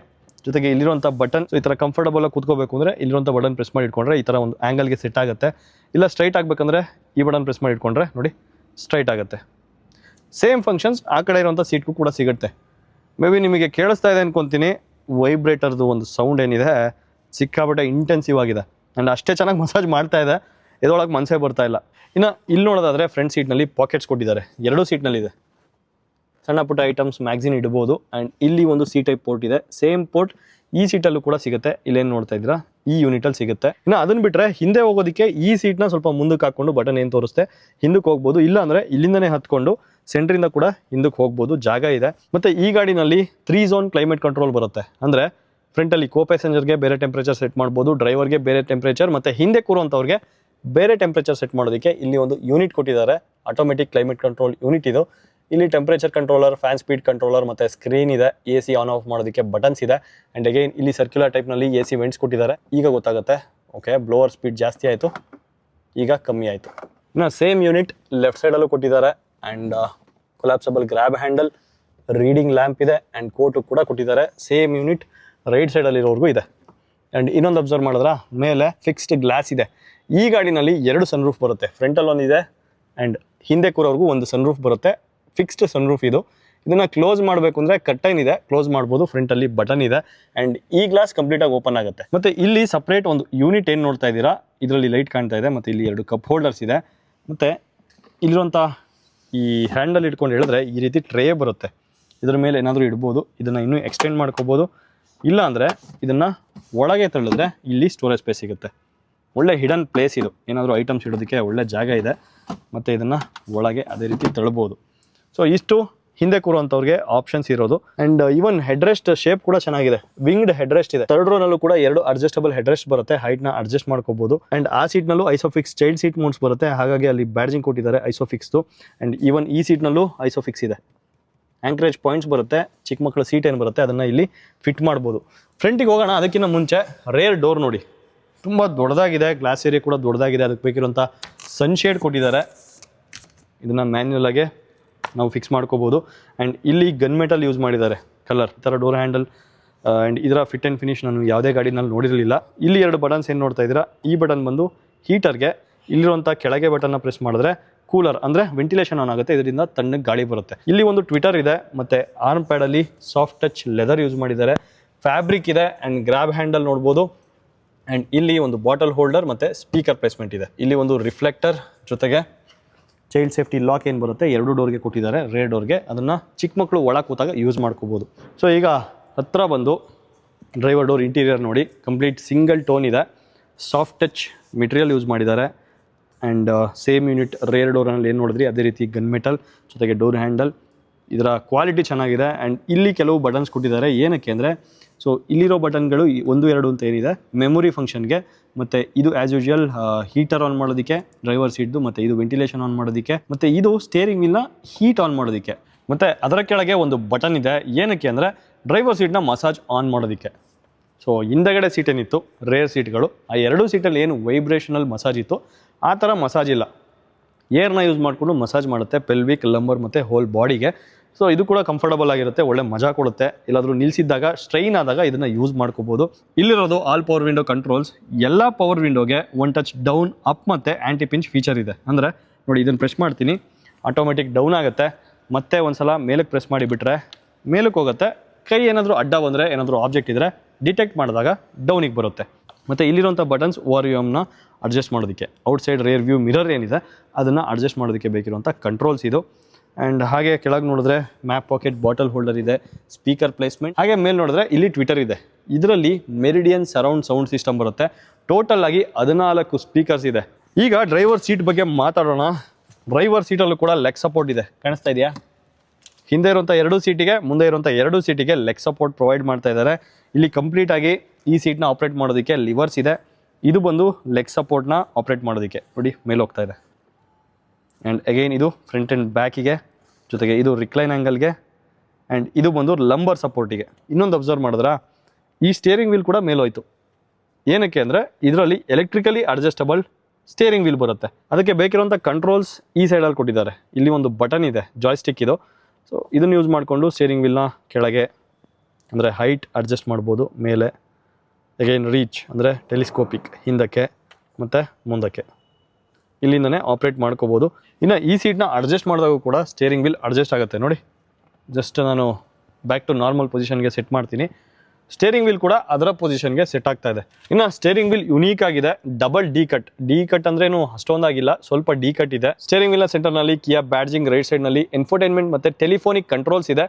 ಜೊತೆಗೆ ಇಲ್ಲಿರುವಂಥ ಬಟನ್ ಈ ಥರ ಕಂಫರ್ಟಬಲ್ ಕೂತ್ಕೋಬೇಕು ಅಂದರೆ ಇಲ್ಲಿರುವಂಥ ಬಟನ್ ಪ್ರೆಸ್ ಮಾಡಿ ಇಟ್ಕೊಂಡ್ರೆ ಈ ಥರ ಒಂದು ಆ್ಯಂಗಲ್ಗೆ ಸೆಟ್ ಆಗುತ್ತೆ. ಇಲ್ಲ ಸ್ಟ್ರೈಟ್ ಆಗಬೇಕಂದ್ರೆ ಈ ಬಟನ್ ಪ್ರೆಸ್ ಮಾಡಿ ಇಟ್ಕೊಂಡ್ರೆ ನೋಡಿ ಸ್ಟ್ರೈಟ್ ಆಗುತ್ತೆ. ಸೇಮ್ ಫಂಕ್ಷನ್ಸ್ ಆ ಕಡೆ ಇರುವಂಥ ಸೀಟ್ಗೂ ಕೂಡ ಸಿಗುತ್ತೆ. ಮೇ ಬಿ ನಿಮಗೆ ಕೇಳಿಸ್ತಾ ಇದೆ ಅನ್ಕೊತೀನಿ. ವೈಬ್ರೇಟರ್ದು ಒಂದು ಸೌಂಡ್ ಏನಿದೆ, ಸಿಕ್ಕಾಪಟ್ಟೆ ಇಂಟೆನ್ಸಿವ್ ಆಗಿದೆ. ಆ್ಯಂಡ್ ಅಷ್ಟೇ ಚೆನ್ನಾಗಿ ಮಸಾಜ್ ಮಾಡ್ತಾ ಇದೆ. ಇದರೊಳಗೆ ಮನಸ್ಸೇ ಬರ್ತಾ ಇಲ್ಲ. ಇನ್ನು ಇಲ್ಲಿ ನೋಡೋದಾದರೆ ಫ್ರಂಟ್ ಸೀಟ್ನಲ್ಲಿ ಪಾಕೆಟ್ಸ್ ಕೊಟ್ಟಿದ್ದಾರೆ. ಎರಡೂ ಸೀಟ್ನಲ್ಲಿದೆ ಸಣ್ಣ ಪುಟ್ಟ ಐಟಮ್ಸ್ ಮ್ಯಾಗ್ಝಿನ್ ಇಡ್ಬೋದು. ಆ್ಯಂಡ್ ಇಲ್ಲಿ ಒಂದು ಸಿ ಟೈಪ್ ಪೋರ್ಟ್ ಇದೆ. ಸೇಮ್ ಪೋರ್ಟ್ ಈ ಸೀಟಲ್ಲೂ ಕೂಡ ಸಿಗುತ್ತೆ. ಇಲ್ಲೇನು ನೋಡ್ತಾ ಇದ್ದೀರಾ? ಈ ಯೂನಿಟಲ್ಲಿ ಸಿಗುತ್ತೆ. ಇನ್ನು ಅದನ್ನು ಬಿಟ್ಟರೆ ಹಿಂದೆ ಹೋಗೋದಕ್ಕೆ ಈ ಸೀಟ್ನ ಸ್ವಲ್ಪ ಮುಂದಕ್ಕೆ ಹಾಕ್ಕೊಂಡು ಬಟನ್ ಏನು ತೋರಿಸ್ತೆ ಹಿಂದಕ್ಕೆ ಹೋಗ್ಬೋದು. ಇಲ್ಲ ಅಂದರೆ ಇಲ್ಲಿಂದನೇ ಹತ್ಕೊಂಡು ಸೆಂಟ್ರಿಂದ ಕೂಡ ಹಿಂದಕ್ಕೆ ಹೋಗ್ಬೋದು. ಜಾಗ ಇದೆ. ಮತ್ತು ಈ ಗಾಡಿನಲ್ಲಿ ತ್ರೀ ಝೋನ್ ಕ್ಲೈಮೇಟ್ ಕಂಟ್ರೋಲ್ ಬರುತ್ತೆ. ಅಂದರೆ ಫ್ರಂಟಲ್ಲಿ ಕೋ ಪ್ಯಾಸೆಂಜರ್ಗೆ ಬೇರೆ ಟೆಂಪ್ರೇಚರ್ ಸೆಟ್ ಮಾಡ್ಬೋದು ಡ್ರೈವರ್ಗೆ ಬೇರೆ ಟೆಂಪ್ರೇಚರ್ ಮತ್ತು ಹಿಂದೆ ಕೂರುವಂಥವ್ರಿಗೆ ಬೇರೆ ಟೆಂಪ್ರೇಚರ್ ಸೆಟ್ ಮಾಡೋದಕ್ಕೆ ಇಲ್ಲಿ ಒಂದು ಯೂನಿಟ್ ಕೊಟ್ಟಿದ್ದಾರೆ. ಆಟೋಮೆಟಿಕ್ ಕ್ಲೈಮೇಟ್ ಕಂಟ್ರೋಲ್ ಯೂನಿಟ್ ಇದು. ಇಲ್ಲಿ temperature controller fan speed controller ಮತ್ತು ಸ್ಕ್ರೀನ್ ಇದೆ. ಎ ಸಿ ಆನ್ ಆಫ್ ಮಾಡೋದಕ್ಕೆ ಬಟನ್ಸ್ ಇದೆ. ಆ್ಯಂಡ್ ಅಗೈನ್ ಇಲ್ಲಿ ಸರ್ಕ್ಯುಲರ್ ಟೈಪ್ನಲ್ಲಿ ಎ ಸಿ ವೆಂಟ್ಸ್ ಕೊಟ್ಟಿದ್ದಾರೆ. ಈಗ ಗೊತ್ತಾಗುತ್ತೆ. ಓಕೆ ಬ್ಲೋವರ್ ಸ್ಪೀಡ್ ಜಾಸ್ತಿ ಆಯಿತು. ಈಗ ಕಮ್ಮಿ ಆಯಿತು. ಇನ್ನು ಸೇಮ್ ಯೂನಿಟ್ ಲೆಫ್ಟ್ ಸೈಡಲ್ಲೂ ಕೊಟ್ಟಿದ್ದಾರೆ. And collapsible grab handle reading lamp ಇದೆ. ಆ್ಯಂಡ್ ಕೋಟು ಕೂಡ ಕೊಟ್ಟಿದ್ದಾರೆ. ಸೇಮ್ ಯೂನಿಟ್ ರೈಟ್ ಸೈಡಲ್ಲಿರೋರ್ಗೂ ಇದೆ. ಆ್ಯಂಡ್ ಇನ್ನೊಂದು ಅಬ್ಸರ್ವ್ ಮಾಡಿದ್ರೆ? ಮೇಲೆ ಫಿಕ್ಸ್ಡ್ ಗ್ಲಾಸ್ ಇದೆ. ಈ ಗಾಡಿನಲ್ಲಿ ಎರಡು ಸನ್ ರೂಫ್ ಬರುತ್ತೆ. ಫ್ರಂಟಲ್ಲಿ ಒಂದಿದೆ. ಆ್ಯಂಡ್ ಹಿಂದೆ ಕೂರೋರ್ಗೂ ಒಂದು ಸನ್ ರೂಫ್ ಬರುತ್ತೆ. ಫಿಕ್ಸ್ಡ್ ಸನ್ ರೂಫ್ ಇದು. ಇದನ್ನ ಕ್ಲೋಸ್ ಮಾಡಬೇಕು ಅಂದ್ರೆ ಕಟ್ಟೈನ್ ಇದೆ. ಕ್ಲೋಸ್ ಮಾಡ್ಬೋದು ಫ್ರಂಟ್ ಅಲ್ಲಿ ಬಟನ್ ಇದೆ. ಅಂಡ್ ಈ ಗ್ಲಾಸ್ ಕಂಪ್ಲೀಟ್ ಆಗಿ ಓಪನ್ ಆಗುತ್ತೆ. ಮತ್ತೆ ಇಲ್ಲಿ ಸಪ್ರೇಟ್ ಒಂದು ಯೂನಿಟ್ ಏನು ನೋಡ್ತಾ ಇದ್ದೀರಾ? ಇದರಲ್ಲಿ ಲೈಟ್ ಕಾಣ್ತಾ ಇದೆ, ಮತ್ತೆ ಇಲ್ಲಿ ಎರಡು ಕಪ್ ಹೋಲ್ಡರ್ಸ್ ಇದೆ. ಮತ್ತೆ ಇಲ್ಲಿರುವಂಥ ಈ ಹ್ಯಾಂಡಲ್ ಇಟ್ಕೊಂಡು ಹೇಳಿದ್ರೆ ಈ ರೀತಿ ಟ್ರೇ ಬರುತ್ತೆ. ಇದ್ರ ಮೇಲೆ ಏನಾದರೂ ಇಡ್ಬೋದು, ಇದನ್ನ ಇನ್ನೂ ಎಕ್ಸ್ಟೆಂಡ್ ಮಾಡ್ಕೋಬೋದು. ಇಲ್ಲ ಅಂದರೆ ಇದನ್ನ ಒಳಗೆ ತಳ್ಳಿದ್ರೆ ಇಲ್ಲಿ ಸ್ಟೋರೇಜ್ ಸ್ಪೇಸ್ ಸಿಗುತ್ತೆ. ಒಳ್ಳೆ ಹಿಡನ್ ಪ್ಲೇಸ್ ಇದು. ಏನಾದರೂ ಐಟಮ್ಸ್ ಇಡೋದಕ್ಕೆ ಒಳ್ಳೆ ಜಾಗ ಇದೆ. ಮತ್ತು ಇದನ್ನು ಒಳಗೆ ಅದೇ ರೀತಿ ತಳ್ಬೋದು. ಸೊ ಇಷ್ಟು ಹಿಂದೆ ಕೂರುವಂಥವ್ರಿಗೆ ಆಪ್ಷನ್ಸ್ ಇರೋದು. ಆ್ಯಂಡ್ ಈವನ್ ಹೆಡ್ರೆಸ್ಟ್ ಶೇಪ್ ಕೂಡ ಚೆನ್ನಾಗಿದೆ. ವಿಂಗ್ಡ್ ಹೆಡ್ರೆಸ್ಟ್ ಇದೆ. ಥರ್ಡ್ ರೋನಲ್ಲೂ ಕೂಡ ಎರಡು ಅಡ್ಜಸ್ಟಬಲ್ ಹೆಡ್ರೆಸ್ಟ್ ಬರುತ್ತೆ. ಹೈಟ್ನ ಅಡ್ಜಸ್ಟ್ ಮಾಡ್ಕೋಬೋದು. ಆ್ಯಂಡ್ ಆ ಸೀಟ್ನಲ್ಲೂ ಐಸೋಫಿಕ್ಸ್ ಚೈಲ್ಡ್ ಸೀಟ್ ಮೋಡ್ಸ್ ಬರುತ್ತೆ. ಹಾಗಾಗಿ ಅಲ್ಲಿ ಬ್ಯಾಡ್ಜಿಂಗ್ ಕೊಟ್ಟಿದ್ದಾರೆ ಐಸೋಫಿಕ್ಸ್ದು ಆ್ಯಂಡ್ ಈವನ್ ಈ ಸೀಟ್ನಲ್ಲೂ ಐಸೋಫಿಕ್ಸ್ ಇದೆ. ಆಂಕ್ರೇಜ್ ಪಾಯಿಂಟ್ಸ್ ಬರುತ್ತೆ. ಚಿಕ್ಕ ಮಕ್ಕಳ ಸೀಟ್ ಏನು ಬರುತ್ತೆ? ಅದನ್ನು ಇಲ್ಲಿ ಫಿಟ್ ಮಾಡ್ಬೋದು. ಫ್ರಂಟಿಗೆ ಹೋಗೋಣ. ಅದಕ್ಕಿಂತ ಮುಂಚೆ ರೇರ್ ಡೋರ್ ನೋಡಿ. ತುಂಬ ದೊಡ್ಡದಾಗಿದೆ. ಗ್ಲಾಸ್ ಏರಿಯಾ ಕೂಡ ದೊಡ್ಡದಾಗಿದೆ. ಅದಕ್ಕೆ ಬೇಕಿರುವಂಥ ಸನ್ಶೇಡ್ ಕೊಟ್ಟಿದ್ದಾರೆ. ಇದನ್ನು ಮ್ಯಾನ್ಯಲ್ ಆಗಿ ನಾವು ಫಿಕ್ಸ್ ಮಾಡ್ಕೋಬೋದು. ಆ್ಯಂಡ್ ಇಲ್ಲಿ ಗನ್ ಮೆಟಲ್ ಯೂಸ್ ಮಾಡಿದ್ದಾರೆ. ಕಲರ್ ಈ ಥರ ಡೋರ್ ಹ್ಯಾಂಡಲ್ ಆ್ಯಂಡ್ ಇದರ ಫಿಟ್ ಆ್ಯಂಡ್ ಫಿನಿಶ್ ನಾನು ಯಾವುದೇ ಗಾಡಿನಲ್ಲಿ ನೋಡಿರಲಿಲ್ಲ. ಇಲ್ಲಿ ಎರಡು ಬಟನ್ಸ್ ಏನು ನೋಡ್ತಾ ಇದ್ದೀರಾ? ಈ ಬಟನ್ ಬಂದು ಹೀಟರ್ಗೆ ಇಲ್ಲಿರುವಂಥ ಕೆಳಗೆ ಬಟನ್ನ ಪ್ರೆಸ್ ಮಾಡಿದ್ರೆ ಕೂಲರ್ ಅಂದರೆ ವೆಂಟಿಲೇಷನ್ ಆನ್ ಆಗುತ್ತೆ. ಇದರಿಂದ ತಣ್ಣಗೆ ಗಾಳಿ ಬರುತ್ತೆ. ಇಲ್ಲಿ ಒಂದು ಟ್ವಿಟರ್ ಇದೆ, ಮತ್ತು ಆರ್ಮ್ ಪ್ಯಾಡಲ್ಲಿ ಸಾಫ್ಟ್ ಟಚ್ ಲೆದರ್ ಯೂಸ್ ಮಾಡಿದ್ದಾರೆ. ಫ್ಯಾಬ್ರಿಕ್ ಇದೆ ಆ್ಯಂಡ್ ಗ್ರಾಬ್ ಹ್ಯಾಂಡಲ್ ನೋಡ್ಬೋದು. ಆ್ಯಂಡ್ ಇಲ್ಲಿ ಒಂದು ಬಾಟಲ್ ಹೋಲ್ಡರ್ ಮತ್ತು ಸ್ಪೀಕರ್ ಪ್ಲೇಸ್ಮೆಂಟ್ ಇದೆ. ಇಲ್ಲಿ ಒಂದು ರಿಫ್ಲೆಕ್ಟರ್ ಜೊತೆಗೆ ಚೈಲ್ಡ್ ಸೇಫ್ಟಿ ಲಾಕ್ ಏನು ಬರುತ್ತೆ? ಎರಡು ಡೋರ್ಗೆ ಕೊಟ್ಟಿದ್ದಾರೆ ರೇರ್ ಡೋರ್ಗೆ ಅದನ್ನು ಚಿಕ್ಕ ಮಕ್ಕಳು ಒಳ ಕೂತಾಗ ಯೂಸ್ ಮಾಡ್ಕೋಬೋದು. ಸೊ ಈಗ ಹತ್ತಿರ ಬಂದು ಡ್ರೈವರ್ ಡೋರ್ ಇಂಟೀರಿಯರ್ ನೋಡಿ ಕಂಪ್ಲೀಟ್ ಸಿಂಗಲ್ ಟೋನ್ ಇದೆ. ಸಾಫ್ಟ್ ಟಚ್ ಮೆಟೀರಿಯಲ್ ಯೂಸ್ ಮಾಡಿದ್ದಾರೆ. ಆ್ಯಂಡ್ ಸೇಮ್ ಯೂನಿಟ್ ರೇರ್ ಡೋರ್ನಲ್ಲಿ ಏನು ನೋಡಿದ್ರಿ? ಅದೇ ರೀತಿ ಗನ್ ಮೆಟಲ್ ಜೊತೆಗೆ ಡೋರ್ ಹ್ಯಾಂಡಲ್ ಇದರ ಕ್ವಾಲಿಟಿ ಚೆನ್ನಾಗಿದೆ ಆ್ಯಂಡ್ ಇಲ್ಲಿ ಕೆಲವು ಬಟನ್ಸ್ ಕೊಟ್ಟಿದ್ದಾರೆ. ಏನಕ್ಕೆ ಅಂದರೆ ಸೊ ಇಲ್ಲಿರೋ ಬಟನ್ಗಳು ಒಂದು, ಎರಡು ಅಂತ ಏನಿದೆ ಮೆಮೊರಿ ಫಂಕ್ಷನ್ಗೆ ಮತ್ತು ಇದು ಆ್ಯಸ್ ಯೂಶುವಲ್ ಹೀಟರ್ ಆನ್ ಮಾಡೋದಕ್ಕೆ ಡ್ರೈವರ್ ಸೀಟ್ದು ಮತ್ತು ಇದು ವೆಂಟಿಲೇಷನ್ ಆನ್ ಮಾಡೋದಕ್ಕೆ, ಮತ್ತು ಇದು ಸ್ಟೇರಿಂಗ್ ವೀಲ್ನ ಹೀಟ್ ಆನ್ ಮಾಡೋದಕ್ಕೆ. ಮತ್ತು ಅದರ ಕೆಳಗೆ ಒಂದು ಬಟನ್ ಇದೆ. ಏನಕ್ಕೆ ಅಂದರೆ ಡ್ರೈವರ್ ಸೀಟ್ನ ಮಸಾಜ್ ಆನ್ ಮಾಡೋದಕ್ಕೆ. ಸೊ ಹಿಂದಗಡೆ ಸೀಟ್ ಏನಿತ್ತು ರೇರ್ ಸೀಟ್ಗಳು ಆ ಎರಡೂ ಸೀಟಲ್ಲಿ ಏನು ವೈಬ್ರೇಷನಲ್ ಮಸಾಜ್ ಇತ್ತು, ಆ ಥರ ಮಸಾಜ್ ಇಲ್ಲ. ಏರ್ನ ಯೂಸ್ ಮಾಡಿಕೊಂಡು ಮಸಾಜ್ ಮಾಡುತ್ತೆ ಪೆಲ್ವಿಕ್ ಲಂಬರ್ ಮತ್ತು ಹೋಲ್ ಬಾಡಿಗೆ ಸೊ ಇದು ಕೂಡ ಕಂಫರ್ಟಬಲ್ ಆಗಿರುತ್ತೆ, ಒಳ್ಳೆ ಮಜಾ ಕೊಡುತ್ತೆ. ಇಲ್ಲಾದರೂ ನಿಲ್ಲಿಸಿದ್ದಾಗ ಸ್ಟ್ರೈನ್ ಆದಾಗ ಇದನ್ನು ಯೂಸ್ ಮಾಡ್ಕೋಬೋದು. ಇಲ್ಲಿರೋದು ಆಲ್ ಪವರ್ ವಿಂಡೋ ಕಂಟ್ರೋಲ್ಸ್ ಎಲ್ಲ ಪವರ್ ವಿಂಡೋಗೆ ಒನ್ ಟಚ್ ಡೌನ್ ಅಪ್ ಮತ್ತು ಆ್ಯಂಟಿ ಪಿಂಚ್ ಫೀಚರ್ ಇದೆ. ಅಂದರೆ, ನೋಡಿ ಇದನ್ನು ಪ್ರೆಸ್ ಮಾಡ್ತೀನಿ. ಆಟೋಮೆಟಿಕ್ ಡೌನ್ ಆಗುತ್ತೆ. ಮತ್ತೆ ಒಂದ್ಸಲ ಮೇಲಕ್ಕೆ ಪ್ರೆಸ್ ಮಾಡಿಬಿಟ್ರೆ ಮೇಲಕ್ಕೆ ಹೋಗುತ್ತೆ. ಕೈ ಏನಾದರೂ ಅಡ್ಡ ಬಂದರೆ, ಏನಾದರೂ ಆಬ್ಜೆಕ್ಟ್ ಇದ್ದರೆ ಡಿಟೆಕ್ಟ್ ಮಾಡಿದಾಗ ಡೌನಿಗೆ ಬರುತ್ತೆ. ಮತ್ತು ಇಲ್ಲಿರುವಂಥ ಬಟನ್ಸ್ ಓವರ್ ವ್ಯೂಮ್ನ ಅಡ್ಜಸ್ಟ್ ಮಾಡೋದಕ್ಕೆ. ಔಟ್ಸೈಡ್ ರೇರ್ ವ್ಯೂ ಮಿರರ್ ಏನಿದೆ, ಅದನ್ನು ಅಡ್ಜಸ್ಟ್ ಮಾಡೋದಕ್ಕೆ ಬೇಕಿರುವಂಥ ಕಂಟ್ರೋಲ್ಸ್ ಇದು. ಆ್ಯಂಡ್ ಹಾಗೆ ಕೆಳಗೆ ನೋಡಿದ್ರೆ ಮ್ಯಾಪ್ ಪಾಕೆಟ್ ಬಾಟಲ್ ಹೋಲ್ಡರ್ ಇದೆ ಸ್ಪೀಕರ್ ಪ್ಲೇಸ್ಮೆಂಟ್ ಹಾಗೆ ಮೇಲೆ ನೋಡಿದ್ರೆ ಇಲ್ಲಿ ಟ್ವಿಟರ್ ಇದೆ. ಇದರಲ್ಲಿ ಮೆರಿಡಿಯನ್ ಸರೌಂಡ್ ಸೌಂಡ್ ಸಿಸ್ಟಮ್ ಬರುತ್ತೆ. ಟೋಟಲ್ ಆಗಿ ಹದಿನಾಲ್ಕು ಸ್ಪೀಕರ್ಸ್ ಇದೆ. ಈಗ ಡ್ರೈವರ್ ಸೀಟ್ ಬಗ್ಗೆ ಮಾತಾಡೋಣ. ಡ್ರೈವರ್ ಸೀಟಲ್ಲೂ ಕೂಡ ಲೆಗ್ ಸಪೋರ್ಟ್ ಇದೆ. ಕಾಣಿಸ್ತಾ ಇದೆಯಾ? ಹಿಂದೆ ಇರುವಂಥ ಎರಡು ಸೀಟಿಗೆ ಮುಂದೆ ಇರುವಂಥ ಎರಡು ಸೀಟಿಗೆ ಲೆಗ್ ಸಪೋರ್ಟ್ ಪ್ರೊವೈಡ್ ಮಾಡ್ತಾ ಇದ್ದಾರೆ. ಇಲ್ಲಿ ಕಂಪ್ಲೀಟಾಗಿ ಈ ಸೀಟ್ನ ಆಪ್ರೇಟ್ ಮಾಡೋದಕ್ಕೆ ಲಿವರ್ಸ್ ಇದೆ. ಇದು ಬಂದು ಲೆಗ್ ಸಪೋರ್ಟ್ನ ಆಪ್ರೇಟ್ ಮಾಡೋದಕ್ಕೆ. ನೋಡಿ, ಮೇಲೆ ಹೋಗ್ತಾ ಇದೆ. ಆ್ಯಂಡ್ ಅಗೈನ್ ಇದು ಫ್ರಂಟ್ ಆ್ಯಂಡ್ ಬ್ಯಾಕಿಗೆ ಜೊತೆಗೆ ಇದು ರಿಕ್ಲೈನ್ ಆ್ಯಂಗಲ್ಗೆ ಆ್ಯಂಡ್ ಇದು ಬಂದು ಲಂಬರ್ ಸಪೋರ್ಟಿಗೆ ಇನ್ನೊಂದು ಅಬ್ಸರ್ವ್ ಮಾಡಿದ್ರಾ? ಈ ಸ್ಟೇರಿಂಗ್ ವೀಲ್ ಕೂಡ ಮೇಲೋಯ್ತು ಏನಕ್ಕೆ ಅಂದರೆ, ಇದರಲ್ಲಿ ಎಲೆಕ್ಟ್ರಿಕಲಿ ಅಡ್ಜಸ್ಟಬಲ್ ಸ್ಟೇರಿಂಗ್ ವೀಲ್ ಬರುತ್ತೆ. ಅದಕ್ಕೆ ಬೇಕಿರುವಂಥ ಕಂಟ್ರೋಲ್ಸ್ ಈ ಸೈಡಲ್ಲಿ ಕೊಟ್ಟಿದ್ದಾರೆ. ಇಲ್ಲಿ ಒಂದು ಬಟನ್ ಇದೆ ಜಾಯ್ಸ್ಟಿಕ್ ಇದು. ಸೊ ಇದನ್ನು ಯೂಸ್ ಮಾಡಿಕೊಂಡು ಸ್ಟೇರಿಂಗ್ ವೀಲ್ನ ಕೆಳಗೆ, ಅಂದರೆ ಹೈಟ್ ಅಡ್ಜಸ್ಟ್ ಮಾಡ್ಬೋದು, ಮೇಲೆ. ಅಗೈನ್ ರೀಚ್ ಅಂದರೆ ಟೆಲಿಸ್ಕೋಪಿಕ್ ಹಿಂದಕ್ಕೆ ಮತ್ತು ಮುಂದಕ್ಕೆ. ಇಲ್ಲಿಂದನೇ ಆಪ್ರೇಟ್ ಮಾಡ್ಕೋಬೋದು. ಇನ್ನು ಈ ಸೀಟ್ನ ಅಡ್ಜಸ್ಟ್ ಮಾಡಿದಾಗ ಕೂಡ ಸ್ಟೇರಿಂಗ್ ವಿಲ್ ಅಡ್ಜಸ್ಟ್ ಆಗುತ್ತೆ. ನೋಡಿ ಜಸ್ಟ್ ನಾನು ಬ್ಯಾಕ್ ಟು ನಾರ್ಮಲ್ ಪೊಸಿಷನ್ಗೆ ಸೆಟ್ ಮಾಡ್ತೀನಿ. ಸ್ಟೇರಿಂಗ್ ವೀಲ್ ಕೂಡ ಅದರ ಪೊಸಿಷನ್ಗೆ ಸೆಟ್ ಆಗ್ತಾ ಇದೆ. ಇನ್ನು ಸ್ಟೇರಿಂಗ್ ವೀಲ್ ಯುನೀಕ್ ಆಗಿದೆ. Double D cut D cut ಅಂದ್ರೇನು ಅಷ್ಟೊಂದಾಗಿಲ್ಲ, ಸ್ವಲ್ಪ ಡಿ ಕಟ್ ಇದೆ ಸ್ಟೇರಿಂಗ್ ವೀಲ್ನ ಸೆಂಟರ್ನಲ್ಲಿ ಕಿಯಾ ಬ್ಯಾಡ್ಜಿಂಗ್ ರೈಟ್ ಸೈಡ್ನಲ್ಲಿ ಎನ್ಫೋಟೈನ್ಮೆಂಟ್ ಮತ್ತು ಟೆಲಿಫೋನಿಕ್ ಕಂಟ್ರೋಲ್ಸ್ ಇದೆ.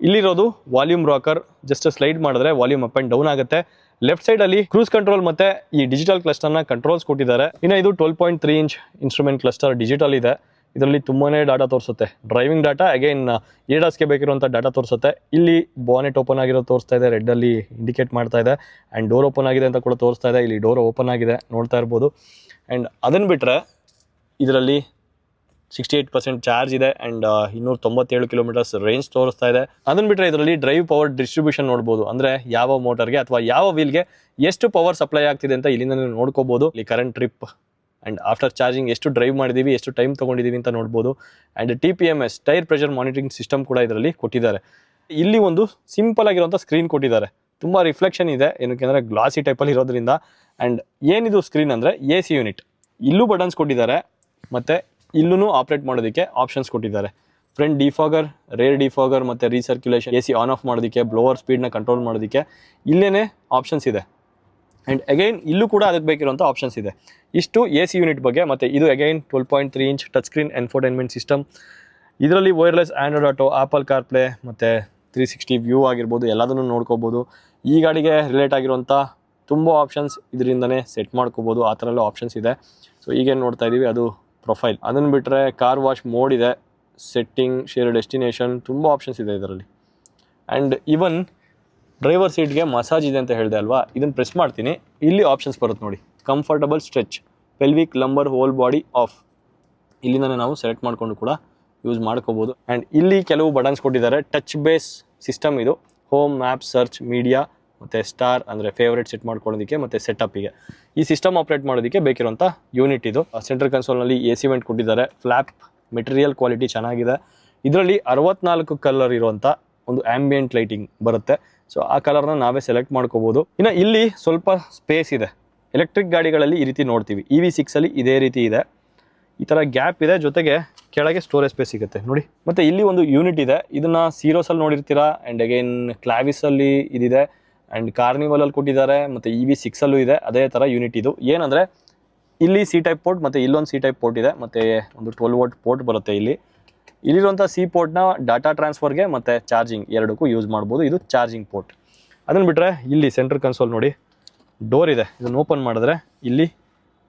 ಇಲ್ಲಿರೋದು ವಾಲ್ಯೂಮ್ ರಾಕರ್ ಜಸ್ಟ್ ಸ್ಲೈಡ್ ಮಾಡಿದ್ರೆ ವಾಲ್ಯೂಮ್ ಅಪ್ ಆ್ಯಂಡ್ ಡೌನ್ ಆಗುತ್ತೆ. ಲೆಫ್ಟ್ ಸೈಡ್ ಅಲ್ಲಿ ಕ್ರೂಸ್ ಕಂಟ್ರೋಲ್ ಮತ್ತೆ ಈ ಡಿಜಿಟಲ್ ಕ್ಲಸ್ಟರ್ನ ಕಂಟ್ರೋಲ್ಸ್ ಕೊಟ್ಟಿದ್ದಾರೆ. ಇನ್ನು ಇದು twelve point three inch instrument cluster digital ಇದೆ. ಇದರಲ್ಲಿ ತುಂಬಾನೇ ಡಾಟಾ ತೋರಿಸುತ್ತೆ. ಡ್ರೈವಿಂಗ್ ಡಾಟಾ ಅಗೇನ್ ಏಡಾಸ್ಗೆ ಬೇಕಿರುವಂಥ ಡಾಟಾ ತೋರಿಸುತ್ತೆ. ಇಲ್ಲಿ ಬಾನೆಟ್ ಓಪನ್ ಆಗಿರೋ ತೋರಿಸ್ತಾ ಇದೆ. ರೆಡ್ ಅಲ್ಲಿ ಇಂಡಿಕೇಟ್ ಮಾಡ್ತಾ ಇದೆ. ಆ್ಯಂಡ್ ಡೋರ್ ಓಪನ್ ಆಗಿದೆ ಅಂತ ಕೂಡ ತೋರಿಸ್ತಾ ಇದೆ. ಇಲ್ಲಿ ಡೋರ್ ಓಪನ್ ಆಗಿದೆ ನೋಡ್ತಾ ಇರ್ಬೋದು. ಆ್ಯಂಡ್ ಅದನ್ನ ಬಿಟ್ಟರೆ ಇದರಲ್ಲಿ ಸಿಕ್ಸ್ಟಿ ಏಟ್ ಪರ್ಸೆಂಟ್ ಚಾರ್ಜ್ ಇದೆ ಆ್ಯಂಡ್ ಇನ್ನೂರ ತೊಂಬತ್ತೇಳು ಕಿಲೋಮೀಟರ್ಸ್ ರೇಂಜ್ ತೋರಿಸ್ತಾ ಇದೆ. ಅದನ್ನು ಬಿಟ್ಟರೆ ಇದರಲ್ಲಿ ಡ್ರೈವ್ ಪವರ್ ಡಿಸ್ಟ್ರಿಬ್ಯೂಷನ್ ನೋಡ್ಬೋದು. ಅಂದರೆ ಯಾವ ಮೋಟರ್ಗೆ ಅಥವಾ ಯಾವ ವೀಲ್ಗೆ ಎಷ್ಟು ಪವರ್ ಸಪ್ಲೈ ಆಗ್ತಿದೆ ಅಂತ ಇಲ್ಲಿಂದ ನೀವು ನೋಡ್ಕೋಬೋದು. ಇಲ್ಲಿ current trip and after charging ಎಷ್ಟು ಡ್ರೈವ್ ಮಾಡಿದ್ದೀವಿ ಎಷ್ಟು ಟೈಮ್ ತೊಗೊಂಡಿದ್ದೀವಿ ಅಂತ ನೋಡ್ಬೋದು. And T P M S tyre pressure monitoring system ಕೂಡ ಇದರಲ್ಲಿ ಕೊಟ್ಟಿದ್ದಾರೆ. ಇಲ್ಲಿ ಒಂದು ಸಿಂಪಲ್ ಆಗಿರುವಂಥ ಸ್ಕ್ರೀನ್ ಕೊಟ್ಟಿದ್ದಾರೆ. ತುಂಬ ರಿಫ್ಲೆಕ್ಷನ್ ಇದೆ. ಏನಕ್ಕೆ ಅಂದರೆ ಗ್ಲಾಸಿ ಟೈಪಲ್ಲಿ ಇರೋದ್ರಿಂದ. ಆ್ಯಂಡ್ ಏನಿದು ಸ್ಕ್ರೀನ್ ಅಂದರೆ ಎ ಸಿ ಯೂನಿಟ್ ಇಲ್ಲೂ ಬಟನ್ಸ್ ಕೊಟ್ಟಿದ್ದಾರೆ. ಮತ್ತು ಇಲ್ಲೂ ಆಪ್ರೇಟ್ ಮಾಡೋದಕ್ಕೆ ಆಪ್ಷನ್ಸ್ ಕೊಟ್ಟಿದ್ದಾರೆ. ಫ್ರಂಟ್ ಡಿಫಾಗರ್ ರೇರ್ ಡಿಫಾಗರ್ ಮತ್ತು recirculation A C on off ಮಾಡೋದಕ್ಕೆ ಬ್ಲೋವರ್ ಸ್ಪೀಡ್ನ ಕಂಟ್ರೋಲ್ ಮಾಡೋದಕ್ಕೆ ಇಲ್ಲೇ ಆಪ್ಷನ್ಸ್ ಇದೆ. ಆ್ಯಂಡ್ ಅಗೈನ್ ಇಲ್ಲೂ ಕೂಡ ಅದಕ್ಕೆ ಬೇಕಿರುವಂಥ ಆಪ್ಷನ್ಸ್ ಇದೆ. ಇಷ್ಟು ಎ ಸಿ ಯೂನಿಟ್ ಬಗ್ಗೆ ಮತ್ತು ಇದು again twelve point three inch touch screen infotainment system ಇದರಲ್ಲಿ wireless Android Auto Apple CarPlay ಮತ್ತು ತ್ರೀ ಸಿಕ್ಸ್ಟಿ ವ್ಯೂ ಆಗಿರ್ಬೋದು, ಎಲ್ಲದನ್ನು ನೋಡ್ಕೋಬೋದು. ಈ ಗಾಡಿಗೆ ರಿಲೇಟ್ ಆಗಿರುವಂಥ ತುಂಬ ಆಪ್ಷನ್ಸ್ ಇದರಿಂದನೇ ಸೆಟ್ ಮಾಡ್ಕೋಬೋದು. ಆ ಥರ ಎಲ್ಲ ಆಪ್ಷನ್ಸ್ ಇದೆ. ಸೊ ಈಗೇನು ನೋಡ್ತಾ ಇದ್ದೀವಿ ಅದು ಪ್ರೊಫೈಲ್. ಅದನ್ನು ಬಿಟ್ಟರೆ ಕಾರ್ ವಾಶ್ ಮೋಡ್ ಇದೆ. ಸೆಟ್ಟಿಂಗ್ ಶೇರ್ ಡೆಸ್ಟಿನೇಷನ್ ತುಂಬ ಆಪ್ಷನ್ಸ್ ಇದೆ ಇದರಲ್ಲಿ. ಆ್ಯಂಡ್ ಇವನ್ ಡ್ರೈವರ್ ಸೀಟ್ಗೆ ಮಸಾಜ್ ಇದೆ ಅಂತ ಹೇಳಿದೆ ಅಲ್ವಾ? ಇದನ್ನು ಪ್ರೆಸ್ ಮಾಡ್ತೀನಿ. ಇಲ್ಲಿ ಆಪ್ಷನ್ಸ್ ಬರುತ್ತೆ ನೋಡಿ. Comfortable stretch pelvic lumbar whole body off ಇಲ್ಲಿಂದನೇ ನಾವು ಸೆಲೆಕ್ಟ್ ಮಾಡಿಕೊಂಡು ಕೂಡ ಯೂಸ್ ಮಾಡ್ಕೋಬೋದು. ಆ್ಯಂಡ್ ಇಲ್ಲಿ ಕೆಲವು ಬಟನ್ಸ್ ಕೊಟ್ಟಿದ್ದಾರೆ. ಟಚ್ ಬೇಸ್ ಸಿಸ್ಟಮ್ ಇದು. ಹೋಮ್ ಮ್ಯಾಪ್ ಸರ್ಚ್ ಮೀಡಿಯಾ ಮತ್ತು ಸ್ಟಾರ್ ಅಂದರೆ ಫೇವ್ರೇಟ್ ಸೆಟ್ ಮಾಡ್ಕೊಳ್ಳೋದಕ್ಕೆ ಮತ್ತು ಸೆಟಪ್ಪಿಗೆ ಈ ಸಿಸ್ಟಮ್ ಆಪ್ರೇಟ್ ಮಾಡೋದಕ್ಕೆ ಬೇಕಿರುವಂಥ ಯೂನಿಟ್ ಇದು. ಸೆಂಟ್ರಲ್ ಕನ್ಸೋಲ್ನಲ್ಲಿ ಎ ಸಿ ವೆಂಟ್ ಕೊಟ್ಟಿದ್ದಾರೆ. ಫ್ಲ್ಯಾಪ್ ಮೆಟೀರಿಯಲ್ ಕ್ವಾಲಿಟಿ ಚೆನ್ನಾಗಿದೆ. ಇದರಲ್ಲಿ ಅರವತ್ನಾಲ್ಕು ಕಲರ್ ಇರುವಂಥ ಒಂದು ಆ್ಯಂಬಿಯೆಂಟ್ ಲೈಟಿಂಗ್ ಬರುತ್ತೆ. ಸೊ ಆ ಕಲರ್ನ ನಾವೇ ಸೆಲೆಕ್ಟ್ ಮಾಡ್ಕೋಬೋದು. ಇನ್ನು ಇಲ್ಲಿ ಸ್ವಲ್ಪ ಸ್ಪೇಸ್ ಇದೆ. ಎಲೆಕ್ಟ್ರಿಕ್ ಗಾಡಿಗಳಲ್ಲಿ ಈ ರೀತಿ ನೋಡ್ತೀವಿ. ಇ ವಿ ಸಿಕ್ಸಲ್ಲಿ ಇದೇ ರೀತಿ ಇದೆ. ಈ ಥರ ಗ್ಯಾಪ್ ಇದೆ. ಜೊತೆಗೆ ಕೆಳಗೆ ಸ್ಟೋರೇಜ್ ಸ್ಪೇಸ್ ಸಿಗುತ್ತೆ. ನೋಡಿ. ಮತ್ತು ಇಲ್ಲಿ ಒಂದು ಯೂನಿಟ್ ಇದೆ. ಇದನ್ನು ಸೀರೋಸಲ್ಲಿ ನೋಡಿರ್ತೀರಾ? ಆ್ಯಂಡ್ ಅಗೇನ್ ಕ್ಲಾವಿಸಲ್ಲಿ ಇದಿದೆ. ಆ್ಯಂಡ್ ಕಾರ್ನಿವಲಲ್ಲಿ ಕೊಟ್ಟಿದ್ದಾರೆ, ಮತ್ತು ಇ ವಿ ಸಿಕ್ಸಲ್ಲೂ ಇದೆ, ಅದೇ ಥರ ಯೂನಿಟ್ ಇದು. ಏನಂದರೆ, ಇಲ್ಲಿ ಸಿ ಟೈಪ್ ಪೋರ್ಟ್ ಮತ್ತು ಇಲ್ಲೊಂದು ಸಿ ಟೈಪ್ ಪೋರ್ಟ್ ಇದೆ, ಮತ್ತು ಒಂದು ಟ್ವೆಲ್ ವೋಲ್ಟ್ ಪೋರ್ಟ್ ಬರುತ್ತೆ ಇಲ್ಲಿ. ಇಲ್ಲಿರುವಂಥ ಸಿ ಪೋರ್ಟ್ನ ಡಾಟಾ ಟ್ರಾನ್ಸ್ಫರ್ಗೆ ಮತ್ತು ಚಾರ್ಜಿಂಗ್ ಎರಡಕ್ಕೂ ಯೂಸ್ ಮಾಡ್ಬೋದು. ಇದು ಚಾರ್ಜಿಂಗ್ ಪೋರ್ಟ್ ಅದನ್ನು ಬಿಟ್ಟರೆ ಇಲ್ಲಿ ಸೆಂಟ್ರ್ ಕನ್ಸೋಲ್ ನೋಡಿ ಡೋರ್ ಇದೆ. ಇದನ್ನು ಓಪನ್ ಮಾಡಿದ್ರೆ ಇಲ್ಲಿ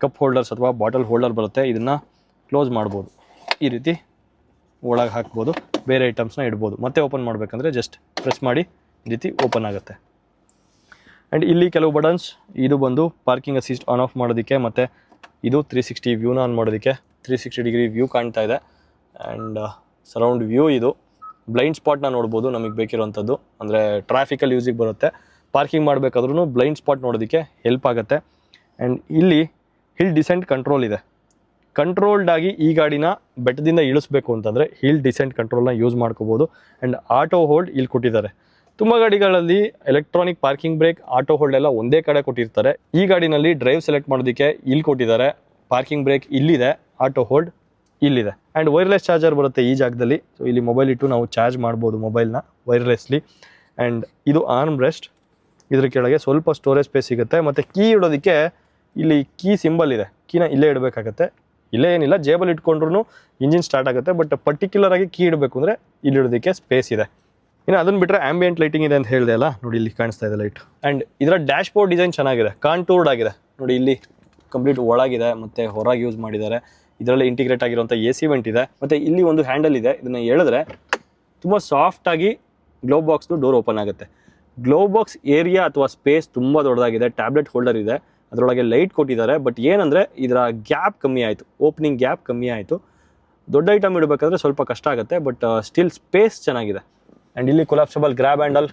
ಕಪ್ ಹೋಲ್ಡರ್ಸ್ ಅಥವಾ ಬಾಟಲ್ ಹೋಲ್ಡರ್ ಬರುತ್ತೆ. ಇದನ್ನು ಕ್ಲೋಸ್ ಮಾಡ್ಬೋದು. ಈ ರೀತಿ ಒಳಗೆ ಹಾಕ್ಬೋದು. ಬೇರೆ ಐಟಮ್ಸ್ನ ಇಡ್ಬೋದು. ಮತ್ತೆ ಓಪನ್ ಮಾಡಬೇಕಂದ್ರೆ ಜಸ್ಟ್ ಪ್ರೆಸ್ ಮಾಡಿ, ಈ ರೀತಿ ಓಪನ್ ಆಗುತ್ತೆ. ಆ್ಯಂಡ್ ಇಲ್ಲಿ ಕೆಲವು ಬಟನ್ಸ್ ಇದು ಬಂದು ಪಾರ್ಕಿಂಗ್ ಅಸಿಸ್ಟ್ ಆನ್ ಆಫ್ ಮಾಡೋದಕ್ಕೆ ಮತ್ತು ಇದು ತ್ರೀ ಸಿಕ್ಸ್ಟಿ ವ್ಯೂನ ಆನ್ ಮಾಡೋದಕ್ಕೆ ತ್ರೀ ಸಿಕ್ಸ್ಟಿ ಡಿಗ್ರಿ ವ್ಯೂ ಕಾಣ್ತಾ ಇದೆ. ಆ್ಯಂಡ್ ಸರೌಂಡ್ ವ್ಯೂ ಇದು. ಬ್ಲೈಂಡ್ ಸ್ಪಾಟ್ನ ನೋಡ್ಬೋದು ನಮಗೆ ಬೇಕಿರುವಂಥದ್ದು ಅಂದರೆ ಟ್ರಾಫಿಕಲ್ಲಿ ಯೂಸಿಗೆ ಬರುತ್ತೆ. ಪಾರ್ಕಿಂಗ್ ಮಾಡಬೇಕಾದ್ರೂ ಬ್ಲೈಂಡ್ ಸ್ಪಾಟ್ ನೋಡೋದಕ್ಕೆ ಹೆಲ್ಪ್ ಆಗುತ್ತೆ. ಆ್ಯಂಡ್ ಇಲ್ಲಿ ಹಿಲ್ ಡಿಸೆಂಟ್ ಕಂಟ್ರೋಲ್ ಇದೆ. ಕಂಟ್ರೋಲ್ಡ್ ಆಗಿ ಈ ಗಾಡಿನ ಬೆಟ್ಟದಿಂದ ಇಳಿಸ್ಬೇಕು ಅಂತಂದರೆ ಹಿಲ್ ಡಿಸೆಂಟ್ ಕಂಟ್ರೋಲ್ನ ಯೂಸ್ ಮಾಡ್ಕೋಬೋದು. ಆ್ಯಂಡ್ ಆಟೋ ಹೋಲ್ಡ್ ಇಲ್ಲಿ ಕೊಟ್ಟಿದ್ದಾರೆ. ತುಂಬ ಗಾಡಿಗಳಲ್ಲಿ electronic parking brake auto hold ಎಲ್ಲ ಒಂದೇ ಕಡೆ ಕೊಟ್ಟಿರ್ತಾರೆ. ಈ ಗಾಡಿನಲ್ಲಿ ಡ್ರೈವ್ ಸೆಲೆಕ್ಟ್ ಮಾಡೋದಕ್ಕೆ ಇಲ್ಲಿ ಕೊಟ್ಟಿದ್ದಾರೆ. ಪಾರ್ಕಿಂಗ್ ಬ್ರೇಕ್ ಇಲ್ಲಿದೆ ಆಟೋ ಹೋಲ್ಡ್ ಇಲ್ಲಿದೆ. ಆ್ಯಂಡ್ ವೈರ್ಲೆಸ್ ಚಾರ್ಜರ್ ಬರುತ್ತೆ ಈ ಜಾಗದಲ್ಲಿ. ಸೊ ಇಲ್ಲಿ ಮೊಬೈಲ್ ಇಟ್ಟು ನಾವು ಚಾರ್ಜ್ ಮಾಡ್ಬೋದು ಮೊಬೈಲ್ನ ವೈರ್ಲೆಸ್ಲಿ ಆ್ಯಂಡ್ ಇದು ಆರ್ಮ್ ರೆಸ್ಟ್ ಇದ್ರ ಕೆಳಗೆ ಸ್ವಲ್ಪ ಸ್ಟೋರೇಜ್ ಸ್ಪೇಸ್ ಸಿಗುತ್ತೆ. ಮತ್ತು ಕೀ ಇಡೋದಕ್ಕೆ ಇಲ್ಲಿ ಕೀ ಸಿಂಬಲ್ ಇದೆ. ಕೀನ ಇಲ್ಲೇ ಇಡಬೇಕಾಗತ್ತೆ. ಇಲ್ಲೇ ಏನಿಲ್ಲ ಜೇಬಲ್ಲಿ ಇಟ್ಕೊಂಡ್ರೂ ಇಂಜಿನ್ ಸ್ಟಾರ್ಟ್ ಆಗುತ್ತೆ. ಬಟ್ ಪರ್ಟಿಕ್ಯುಲರ್ ಆಗಿ ಕೀ ಇಡಬೇಕು ಅಂದರೆ ಇಲ್ಲಿ ಇಡೋದಕ್ಕೆ ಸ್ಪೇಸ್ ಇದೆ. ಇನ್ನು ಅದನ್ನು ಬಿಟ್ಟರೆ ಆಂಬಿಯೆಂಟ್ ಲೈಟಿಂಗ್ ಇದೆ ಅಂತ ಹೇಳಿದೆ ಅಲ್ಲ? ನೋಡಿ ಇಲ್ಲಿ ಕಾಣಿಸ್ತಾ ಇದೆ ಲೈಟ್ ಆ್ಯಂಡ್ ಇದರ ಡ್ಯಾಶ್ ಬೋರ್ಡ್ ಡಿಸೈನ್ ಚೆನ್ನಾಗಿದೆ. ಕಾಂಟೂರ್ಡ್ ಆಗಿದೆ. ನೋಡಿ ಇಲ್ಲಿ ಕಂಪ್ಲೀಟ್ ಒಳಗಿದೆ ಮತ್ತು ಹೊರಗೆ ಯೂಸ್ ಮಾಡಿದ್ದಾರೆ. ಇದರಲ್ಲಿ ಇಂಟಿಗ್ರೇಟ್ ಆಗಿರುವಂಥ ಎ ಸಿ ವೆಂಟ್ ಇದೆ. ಮತ್ತು ಇಲ್ಲಿ ಒಂದು ಹ್ಯಾಂಡಲ್ ಇದೆ. ಇದನ್ನು ಹೇಳಿದ್ರೆ ತುಂಬ ಸಾಫ್ಟಾಗಿ ಗ್ಲೋ ಬಾಕ್ಸ್ದು ಡೋರ್ ಓಪನ್ ಆಗುತ್ತೆ. ಗ್ಲೋ ಬಾಕ್ಸ್ ಏರಿಯಾ ಅಥವಾ ಸ್ಪೇಸ್ ತುಂಬ ದೊಡ್ಡದಾಗಿದೆ. ಟ್ಯಾಬ್ಲೆಟ್ ಹೋಲ್ಡರ್ ಇದೆ. ಅದರೊಳಗೆ ಲೈಟ್ ಕೊಟ್ಟಿದ್ದಾರೆ. ಬಟ್ ಏನಂದರೆ ಇದರ ಗ್ಯಾಪ್ ಕಮ್ಮಿ ಆಯಿತು. ಓಪನಿಂಗ್ ಗ್ಯಾಪ್ ಕಮ್ಮಿ ಆಯಿತು. ದೊಡ್ಡ ಐಟಮ್ ಇಡಬೇಕಾದ್ರೆ ಸ್ವಲ್ಪ ಕಷ್ಟ ಆಗುತ್ತೆ. ಬಟ್ ಸ್ಟಿಲ್ ಸ್ಪೇಸ್ ಚೆನ್ನಾಗಿದೆ. ಆ್ಯಂಡ್ ಇಲ್ಲಿ ಕೊಲಾಪ್ಸಬಲ್ ಗ್ರ್ಯಾಬ್ ಹ್ಯಾಂಡಲ್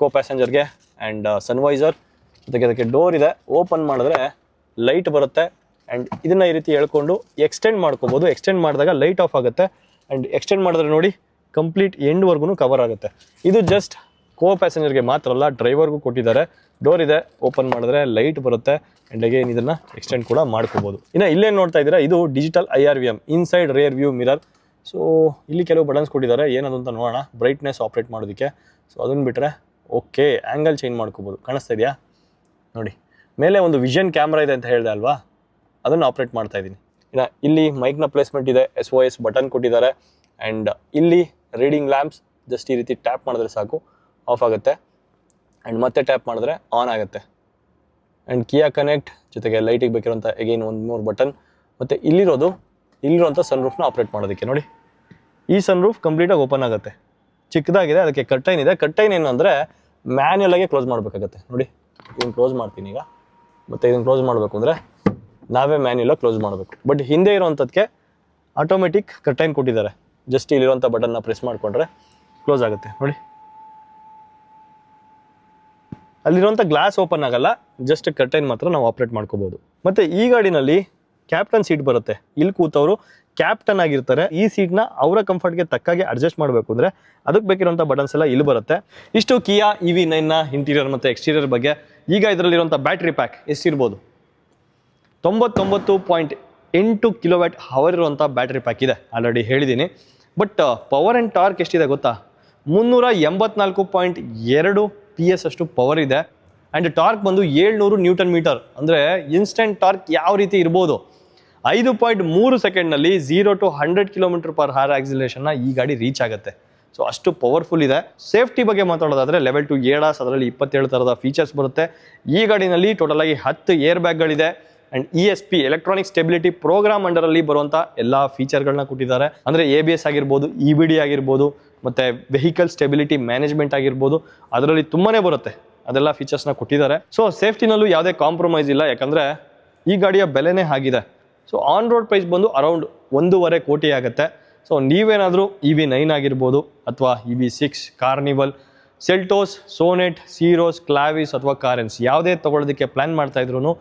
ಕೋ ಪ್ಯಾಸೆಂಜರ್ಗೆ ಆ್ಯಂಡ್ ಸನ್ವೈಸರ್ ಜೊತೆಗೆ ಅದಕ್ಕೆ ಡೋರ್ ಇದೆ. ಓಪನ್ ಮಾಡಿದ್ರೆ ಲೈಟ್ ಬರುತ್ತೆ. ಆ್ಯಂಡ್ ಇದನ್ನು ಈ ರೀತಿ ಹೇಳ್ಕೊಂಡು ಎಕ್ಸ್ಟೆಂಡ್ ಮಾಡ್ಕೋಬೋದು. ಎಕ್ಸ್ಟೆಂಡ್ ಮಾಡಿದಾಗ ಲೈಟ್ ಆಫ್ ಆಗುತ್ತೆ. ಆ್ಯಂಡ್ ಎಕ್ಸ್ಟೆಂಡ್ ಮಾಡಿದ್ರೆ ನೋಡಿ ಕಂಪ್ಲೀಟ್ ಎಂಡ್ವರೆಗೂ ಕವರ್ ಆಗುತ್ತೆ. ಇದು ಜಸ್ಟ್ ಕೋ ಪ್ಯಾಸೆಂಜರ್ಗೆ ಮಾತ್ರ ಅಲ್ಲ ಡ್ರೈವರ್ಗೂ ಕೊಟ್ಟಿದ್ದಾರೆ. ಡೋರ್ ಇದೆ. ಓಪನ್ ಮಾಡಿದ್ರೆ ಲೈಟ್ ಬರುತ್ತೆ. ಆ್ಯಂಡ್ ಅಗೇನ್ ಇದನ್ನು ಎಕ್ಸ್ಟೆಂಡ್ ಕೂಡ ಮಾಡ್ಕೋಬೋದು. ಇನ್ನು ಇಲ್ಲೇನು ನೋಡ್ತಾ ಇದ್ದೀರಾ? ಇದು digital I R V M inside rear view mirror so ಇಲ್ಲಿ ಕೆಲವು ಬಟನ್ಸ್ ಕೊಟ್ಟಿದ್ದಾರೆ. ಏನದು ಅಂತ ನೋಡೋಣ. ಬ್ರೈಟ್ನೆಸ್ ಆಪ್ರೇಟ್ ಮಾಡೋದಕ್ಕೆ. ಸೊ ಅದನ್ನು ಬಿಟ್ಟರೆ ಓಕೆ ಆ್ಯಂಗಲ್ ಚೇಂಜ್ ಮಾಡ್ಕೋಬೋದು. ಕಾಣಿಸ್ತಾ ಇದೆಯಾ? ನೋಡಿ. ಮೇಲೆ ಒಂದು ವಿಷನ್ ಕ್ಯಾಮ್ರಾ ಇದೆ ಅಂತ ಹೇಳಿದೆ ಅಲ್ವಾ? ಅದನ್ನು ಆಪ್ರೇಟ್ ಮಾಡ್ತಾ ಇದ್ದೀನಿ. ಇನ್ನು ಇಲ್ಲಿ ಮೈಕ್ನ ಪ್ಲೇಸ್ಮೆಂಟ್ ಇದೆ. ಎಸ್ ಒ ಎಸ್ ಬಟನ್ ಕೊಟ್ಟಿದ್ದಾರೆ. ಆ್ಯಂಡ್ ಇಲ್ಲಿ ರೀಡಿಂಗ್ ಲ್ಯಾಂಪ್ಸ್ ಜಸ್ಟ್ ಈ ರೀತಿ ಟ್ಯಾಪ್ ಮಾಡಿದ್ರೆ ಸಾಕು. ಆಫ್ ಆಗುತ್ತೆ. ಆ್ಯಂಡ್ ಮತ್ತೆ ಟ್ಯಾಪ್ ಮಾಡಿದ್ರೆ ಆನ್ ಆಗುತ್ತೆ. ಆ್ಯಂಡ್ ಕಿಯಾ ಕನೆಕ್ಟ್ ಜೊತೆಗೆ ಲೈಟಿಗೆ ಬೇಕಿರೋಂಥ ಎಗೈನ್ ಒಂದು ಮೂರು ಬಟನ್ ಮತ್ತು ಇಲ್ಲಿರೋದು ಇಲ್ಲಿರೋಂಥ ಸನ್ ರೂಫ್ನ ಆಪ್ರೇಟ್ ಮಾಡೋದಕ್ಕೆ. ನೋಡಿ. ಈ ಸನ್ ರೂಫ್ ಕಂಪ್ಲೀಟಾಗಿ ಓಪನ್ ಆಗುತ್ತೆ. ಚಿಕ್ಕದಾಗಿದೆ, ಅದಕ್ಕೆ ಕಟ್ಟೈನ್ ಇದೆ. ಕಟ್ಟೈನ್ ಏನು ಅಂದರೆ ಮ್ಯಾನ್ಯಲಾಗೆ ಕ್ಲೋಸ್ ಮಾಡಬೇಕಾಗತ್ತೆ. ನೋಡಿ, ಇದನ್ನು ಕ್ಲೋಸ್ ಮಾಡ್ತೀನಿ ಈಗ. ಮತ್ತು ಇದನ್ನು ಕ್ಲೋಸ್ ಮಾಡಬೇಕು ಅಂದರೆ ನಾವೇ ಮ್ಯಾನ್ಯಲಾಗಿ ಕ್ಲೋಸ್ ಮಾಡಬೇಕು. ಬಟ್ ಹಿಂದೆ ಇರೋವಂಥದ್ದಕ್ಕೆ ಆಟೋಮೆಟಿಕ್ ಕಟ್ಟೈನ್ ಕೊಟ್ಟಿದ್ದಾರೆ. ಜಸ್ಟ್ ಇಲ್ಲಿರುವಂಥ ಬಟನ್ನ ಪ್ರೆಸ್ ಮಾಡಿಕೊಂಡ್ರೆ ಕ್ಲೋಸ್ ಆಗುತ್ತೆ. ನೋಡಿ. ಅಲ್ಲಿರುವಂಥ ಗ್ಲಾಸ್ ಓಪನ್ ಆಗಲ್ಲ. ಜಸ್ಟ್ ಕರ್ಟೈನ್ ಮಾತ್ರ ನಾವು ಆಪ್ರೇಟ್ ಮಾಡ್ಕೋಬಹುದು ಮತ್ತೆ ಈ ಗಾಡಿನಲ್ಲಿ ಕ್ಯಾಪ್ಟನ್ ಸೀಟ್ ಬರುತ್ತೆ. ಇಲ್ಲಿ ಕೂತವರು ಕ್ಯಾಪ್ಟನ್ ಆಗಿರ್ತಾರೆ, ಈ ಸೀಟ್ನ ಅವರ ಕಂಫರ್ಟ್ಗೆ ತಕ್ಕಾಗಿ ಅಡ್ಜಸ್ಟ್ ಮಾಡಬೇಕು ಅಂದರೆ ಅದಕ್ಕೆ ಬೇಕಿರುವಂಥ ಬಟನ್ಸ್ ಎಲ್ಲ ಇಲ್ಲಿ ಬರುತ್ತೆ. ಇಷ್ಟು ಕಿಯಾ ಇ ವಿ ನೈನ್ನ ಇಂಟೀರಿಯರ್ ಮತ್ತು ಎಕ್ಸ್ಟೀರಿಯರ್ ಬಗ್ಗೆ. ಈಗ ಇದರಲ್ಲಿರುವಂಥ ಬ್ಯಾಟ್ರಿ ಪ್ಯಾಕ್ ಎಷ್ಟಿರ್ಬೋದು? ತೊಂಬತ್ತೊಂಬತ್ತು ಪಾಯಿಂಟ್ ಎಂಟು ಕಿಲೋವ್ಯಾಟ್ ಹವರ್ ಇರುವಂಥ ಬ್ಯಾಟ್ರಿ ಪ್ಯಾಕ್ ಇದೆ. ಆಲ್ರೆಡಿ ಹೇಳಿದ್ದೀನಿ ಬಟ್ ಪವರ್ ಆ್ಯಂಡ್ ಟಾರ್ಕ್ ಎಷ್ಟಿದೆ ಗೊತ್ತಾ? ಮುನ್ನೂರ ಎಂಬತ್ನಾಲ್ಕು ಪಾಯಿಂಟ್ ಎರಡು ಪಿ ಎಸ್ ಅಷ್ಟು ಪವರ್ ಇದೆ. ಆ್ಯಂಡ್ ಟಾರ್ಕ್ ಬಂದು ಏಳ್ನೂರು ನ್ಯೂಟನ್ ಮೀಟರ್ ಅಂದರೆ ಇನ್ಸ್ಟೆಂಟ್ ಟಾರ್ಕ್ ಯಾವ ರೀತಿ ಇರ್ಬೋದು? ಐದು ಪಾಯಿಂಟ್ ಮೂರು ಸೆಕೆಂಡ್ನಲ್ಲಿ zero to hundred kilometre per hour ಆಕ್ಸಿಲೇಷನ್ನ ಈ ಗಾಡಿ ರೀಚ್ ಆಗುತ್ತೆ. ಸೊ ಅಷ್ಟು ಪವರ್ಫುಲ್ ಇದೆ. ಸೇಫ್ಟಿ ಬಗ್ಗೆ ಮಾತಾಡೋದಾದ್ರೆ ಲೆವೆಲ್ ಟು ಏಡಾಸ್ ಅದರಲ್ಲಿ ಇಪ್ಪತ್ತೇಳು ಥರದ ಫೀಚರ್ಸ್ ಬರುತ್ತೆ. ಈ ಗಾಡಿನಲ್ಲಿ ಟೋಟಲ್ ಆಗಿ ಹತ್ತು air ಬ್ಯಾಗ್ಗಳಿದೆ and E S P electronic stability program ಅಂಡರಲ್ಲಿ ಬರುವಂಥ ಎಲ್ಲ ಫೀಚರ್ಗಳನ್ನ ಕೊಟ್ಟಿದ್ದಾರೆ. ಅಂದರೆ ಎ ಬಿ ಎಸ್ ಆಗಿರ್ಬೋದು ಇ ಬಿ ಡಿ ಆಗಿರ್ಬೋದು, ಮತ್ತು ವೆಹಿಕಲ್ ಸ್ಟೆಬಿಲಿಟಿ ಮ್ಯಾನೇಜ್ಮೆಂಟ್ ಆಗಿರ್ಬೋದು, ಅದರಲ್ಲಿ ತುಂಬಾನೇ ಬರುತ್ತೆ. ಅದೆಲ್ಲ ಫೀಚರ್ಸ್ನ ಕೊಟ್ಟಿದ್ದಾರೆ. ಸೊ ಸೇಫ್ಟಿನಲ್ಲೂ ಯಾವುದೇ ಕಾಂಪ್ರಮೈಸ್ ಇಲ್ಲ. ಯಾಕಂದರೆ ಈ ಗಾಡಿಯ ಬೆಲೆನೇ ಆಗಿದೆ. ಸೊ ಆನ್ ರೋಡ್ ಪ್ರೈಸ್ ಬಂದು ಅರೌಂಡ್ ಒಂದೂವರೆ ಕೋಟಿ ಆಗುತ್ತೆ. ಸೊ ನೀವೇನಾದರೂ ಇ ವಿ ನೈನ್ ಆಗಿರ್ಬೋದು ಅಥವಾ E V six Carnival Seltos Sonet Syros Clavis ಅಥವಾ ಕಾರೆನ್ಸ್ ಯಾವುದೇ ತೊಗೊಳೋದಕ್ಕೆ ಪ್ಲ್ಯಾನ್ ಮಾಡ್ತಾ ಇದ್ರು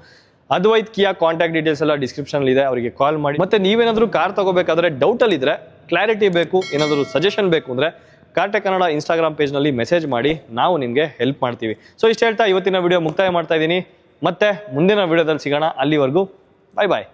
ಅದ್ವೈತ್ ಕಿಯಾ ಕಾಂಟ್ಯಾಕ್ಟ್ ಡೀಟೇಲ್ಸ್ ಎಲ್ಲ ಡಿಸ್ಕ್ರಿಪ್ಷನ್ ಇದೆ, ಅವರಿಗೆ ಕಾಲ್ ಮಾಡಿ. ಮತ್ತೆ ನೀವೇನಾದರೂ ಕಾರ್ ತಗೋಬೇಕಾದ್ರೆ ಡೌಟಲ್ಲಿದ್ದರೆ ಕ್ಲಾರಿಟಿ ಬೇಕು, ಏನಾದರೂ ಸಜೆಷನ್ ಬೇಕು ಅಂದರೆ ಕಾರ್ಟೆ ಕನ್ನಡ ಇನ್ಸ್ಟಾಗ್ರಾಮ್ ಪೇಜ್ನಲ್ಲಿ ಮೆಸೇಜ್ ಮಾಡಿ, ನಾವು ನಿಮಗೆ ಹೆಲ್ಪ್ ಮಾಡ್ತೀವಿ. ಸೊ ಇಷ್ಟು ಹೇಳ್ತಾ ಇವತ್ತಿನ ವಿಡಿಯೋ ಮುಕ್ತಾಯ ಮಾಡ್ತಾ ಇದ್ದೀನಿ. ಮತ್ತೆ ಮುಂದಿನ ವಿಡಿಯೋದಲ್ಲಿ ಸಿಗೋಣ. ಅಲ್ಲಿವರೆಗೂ ಬಾಯ್ ಬಾಯ್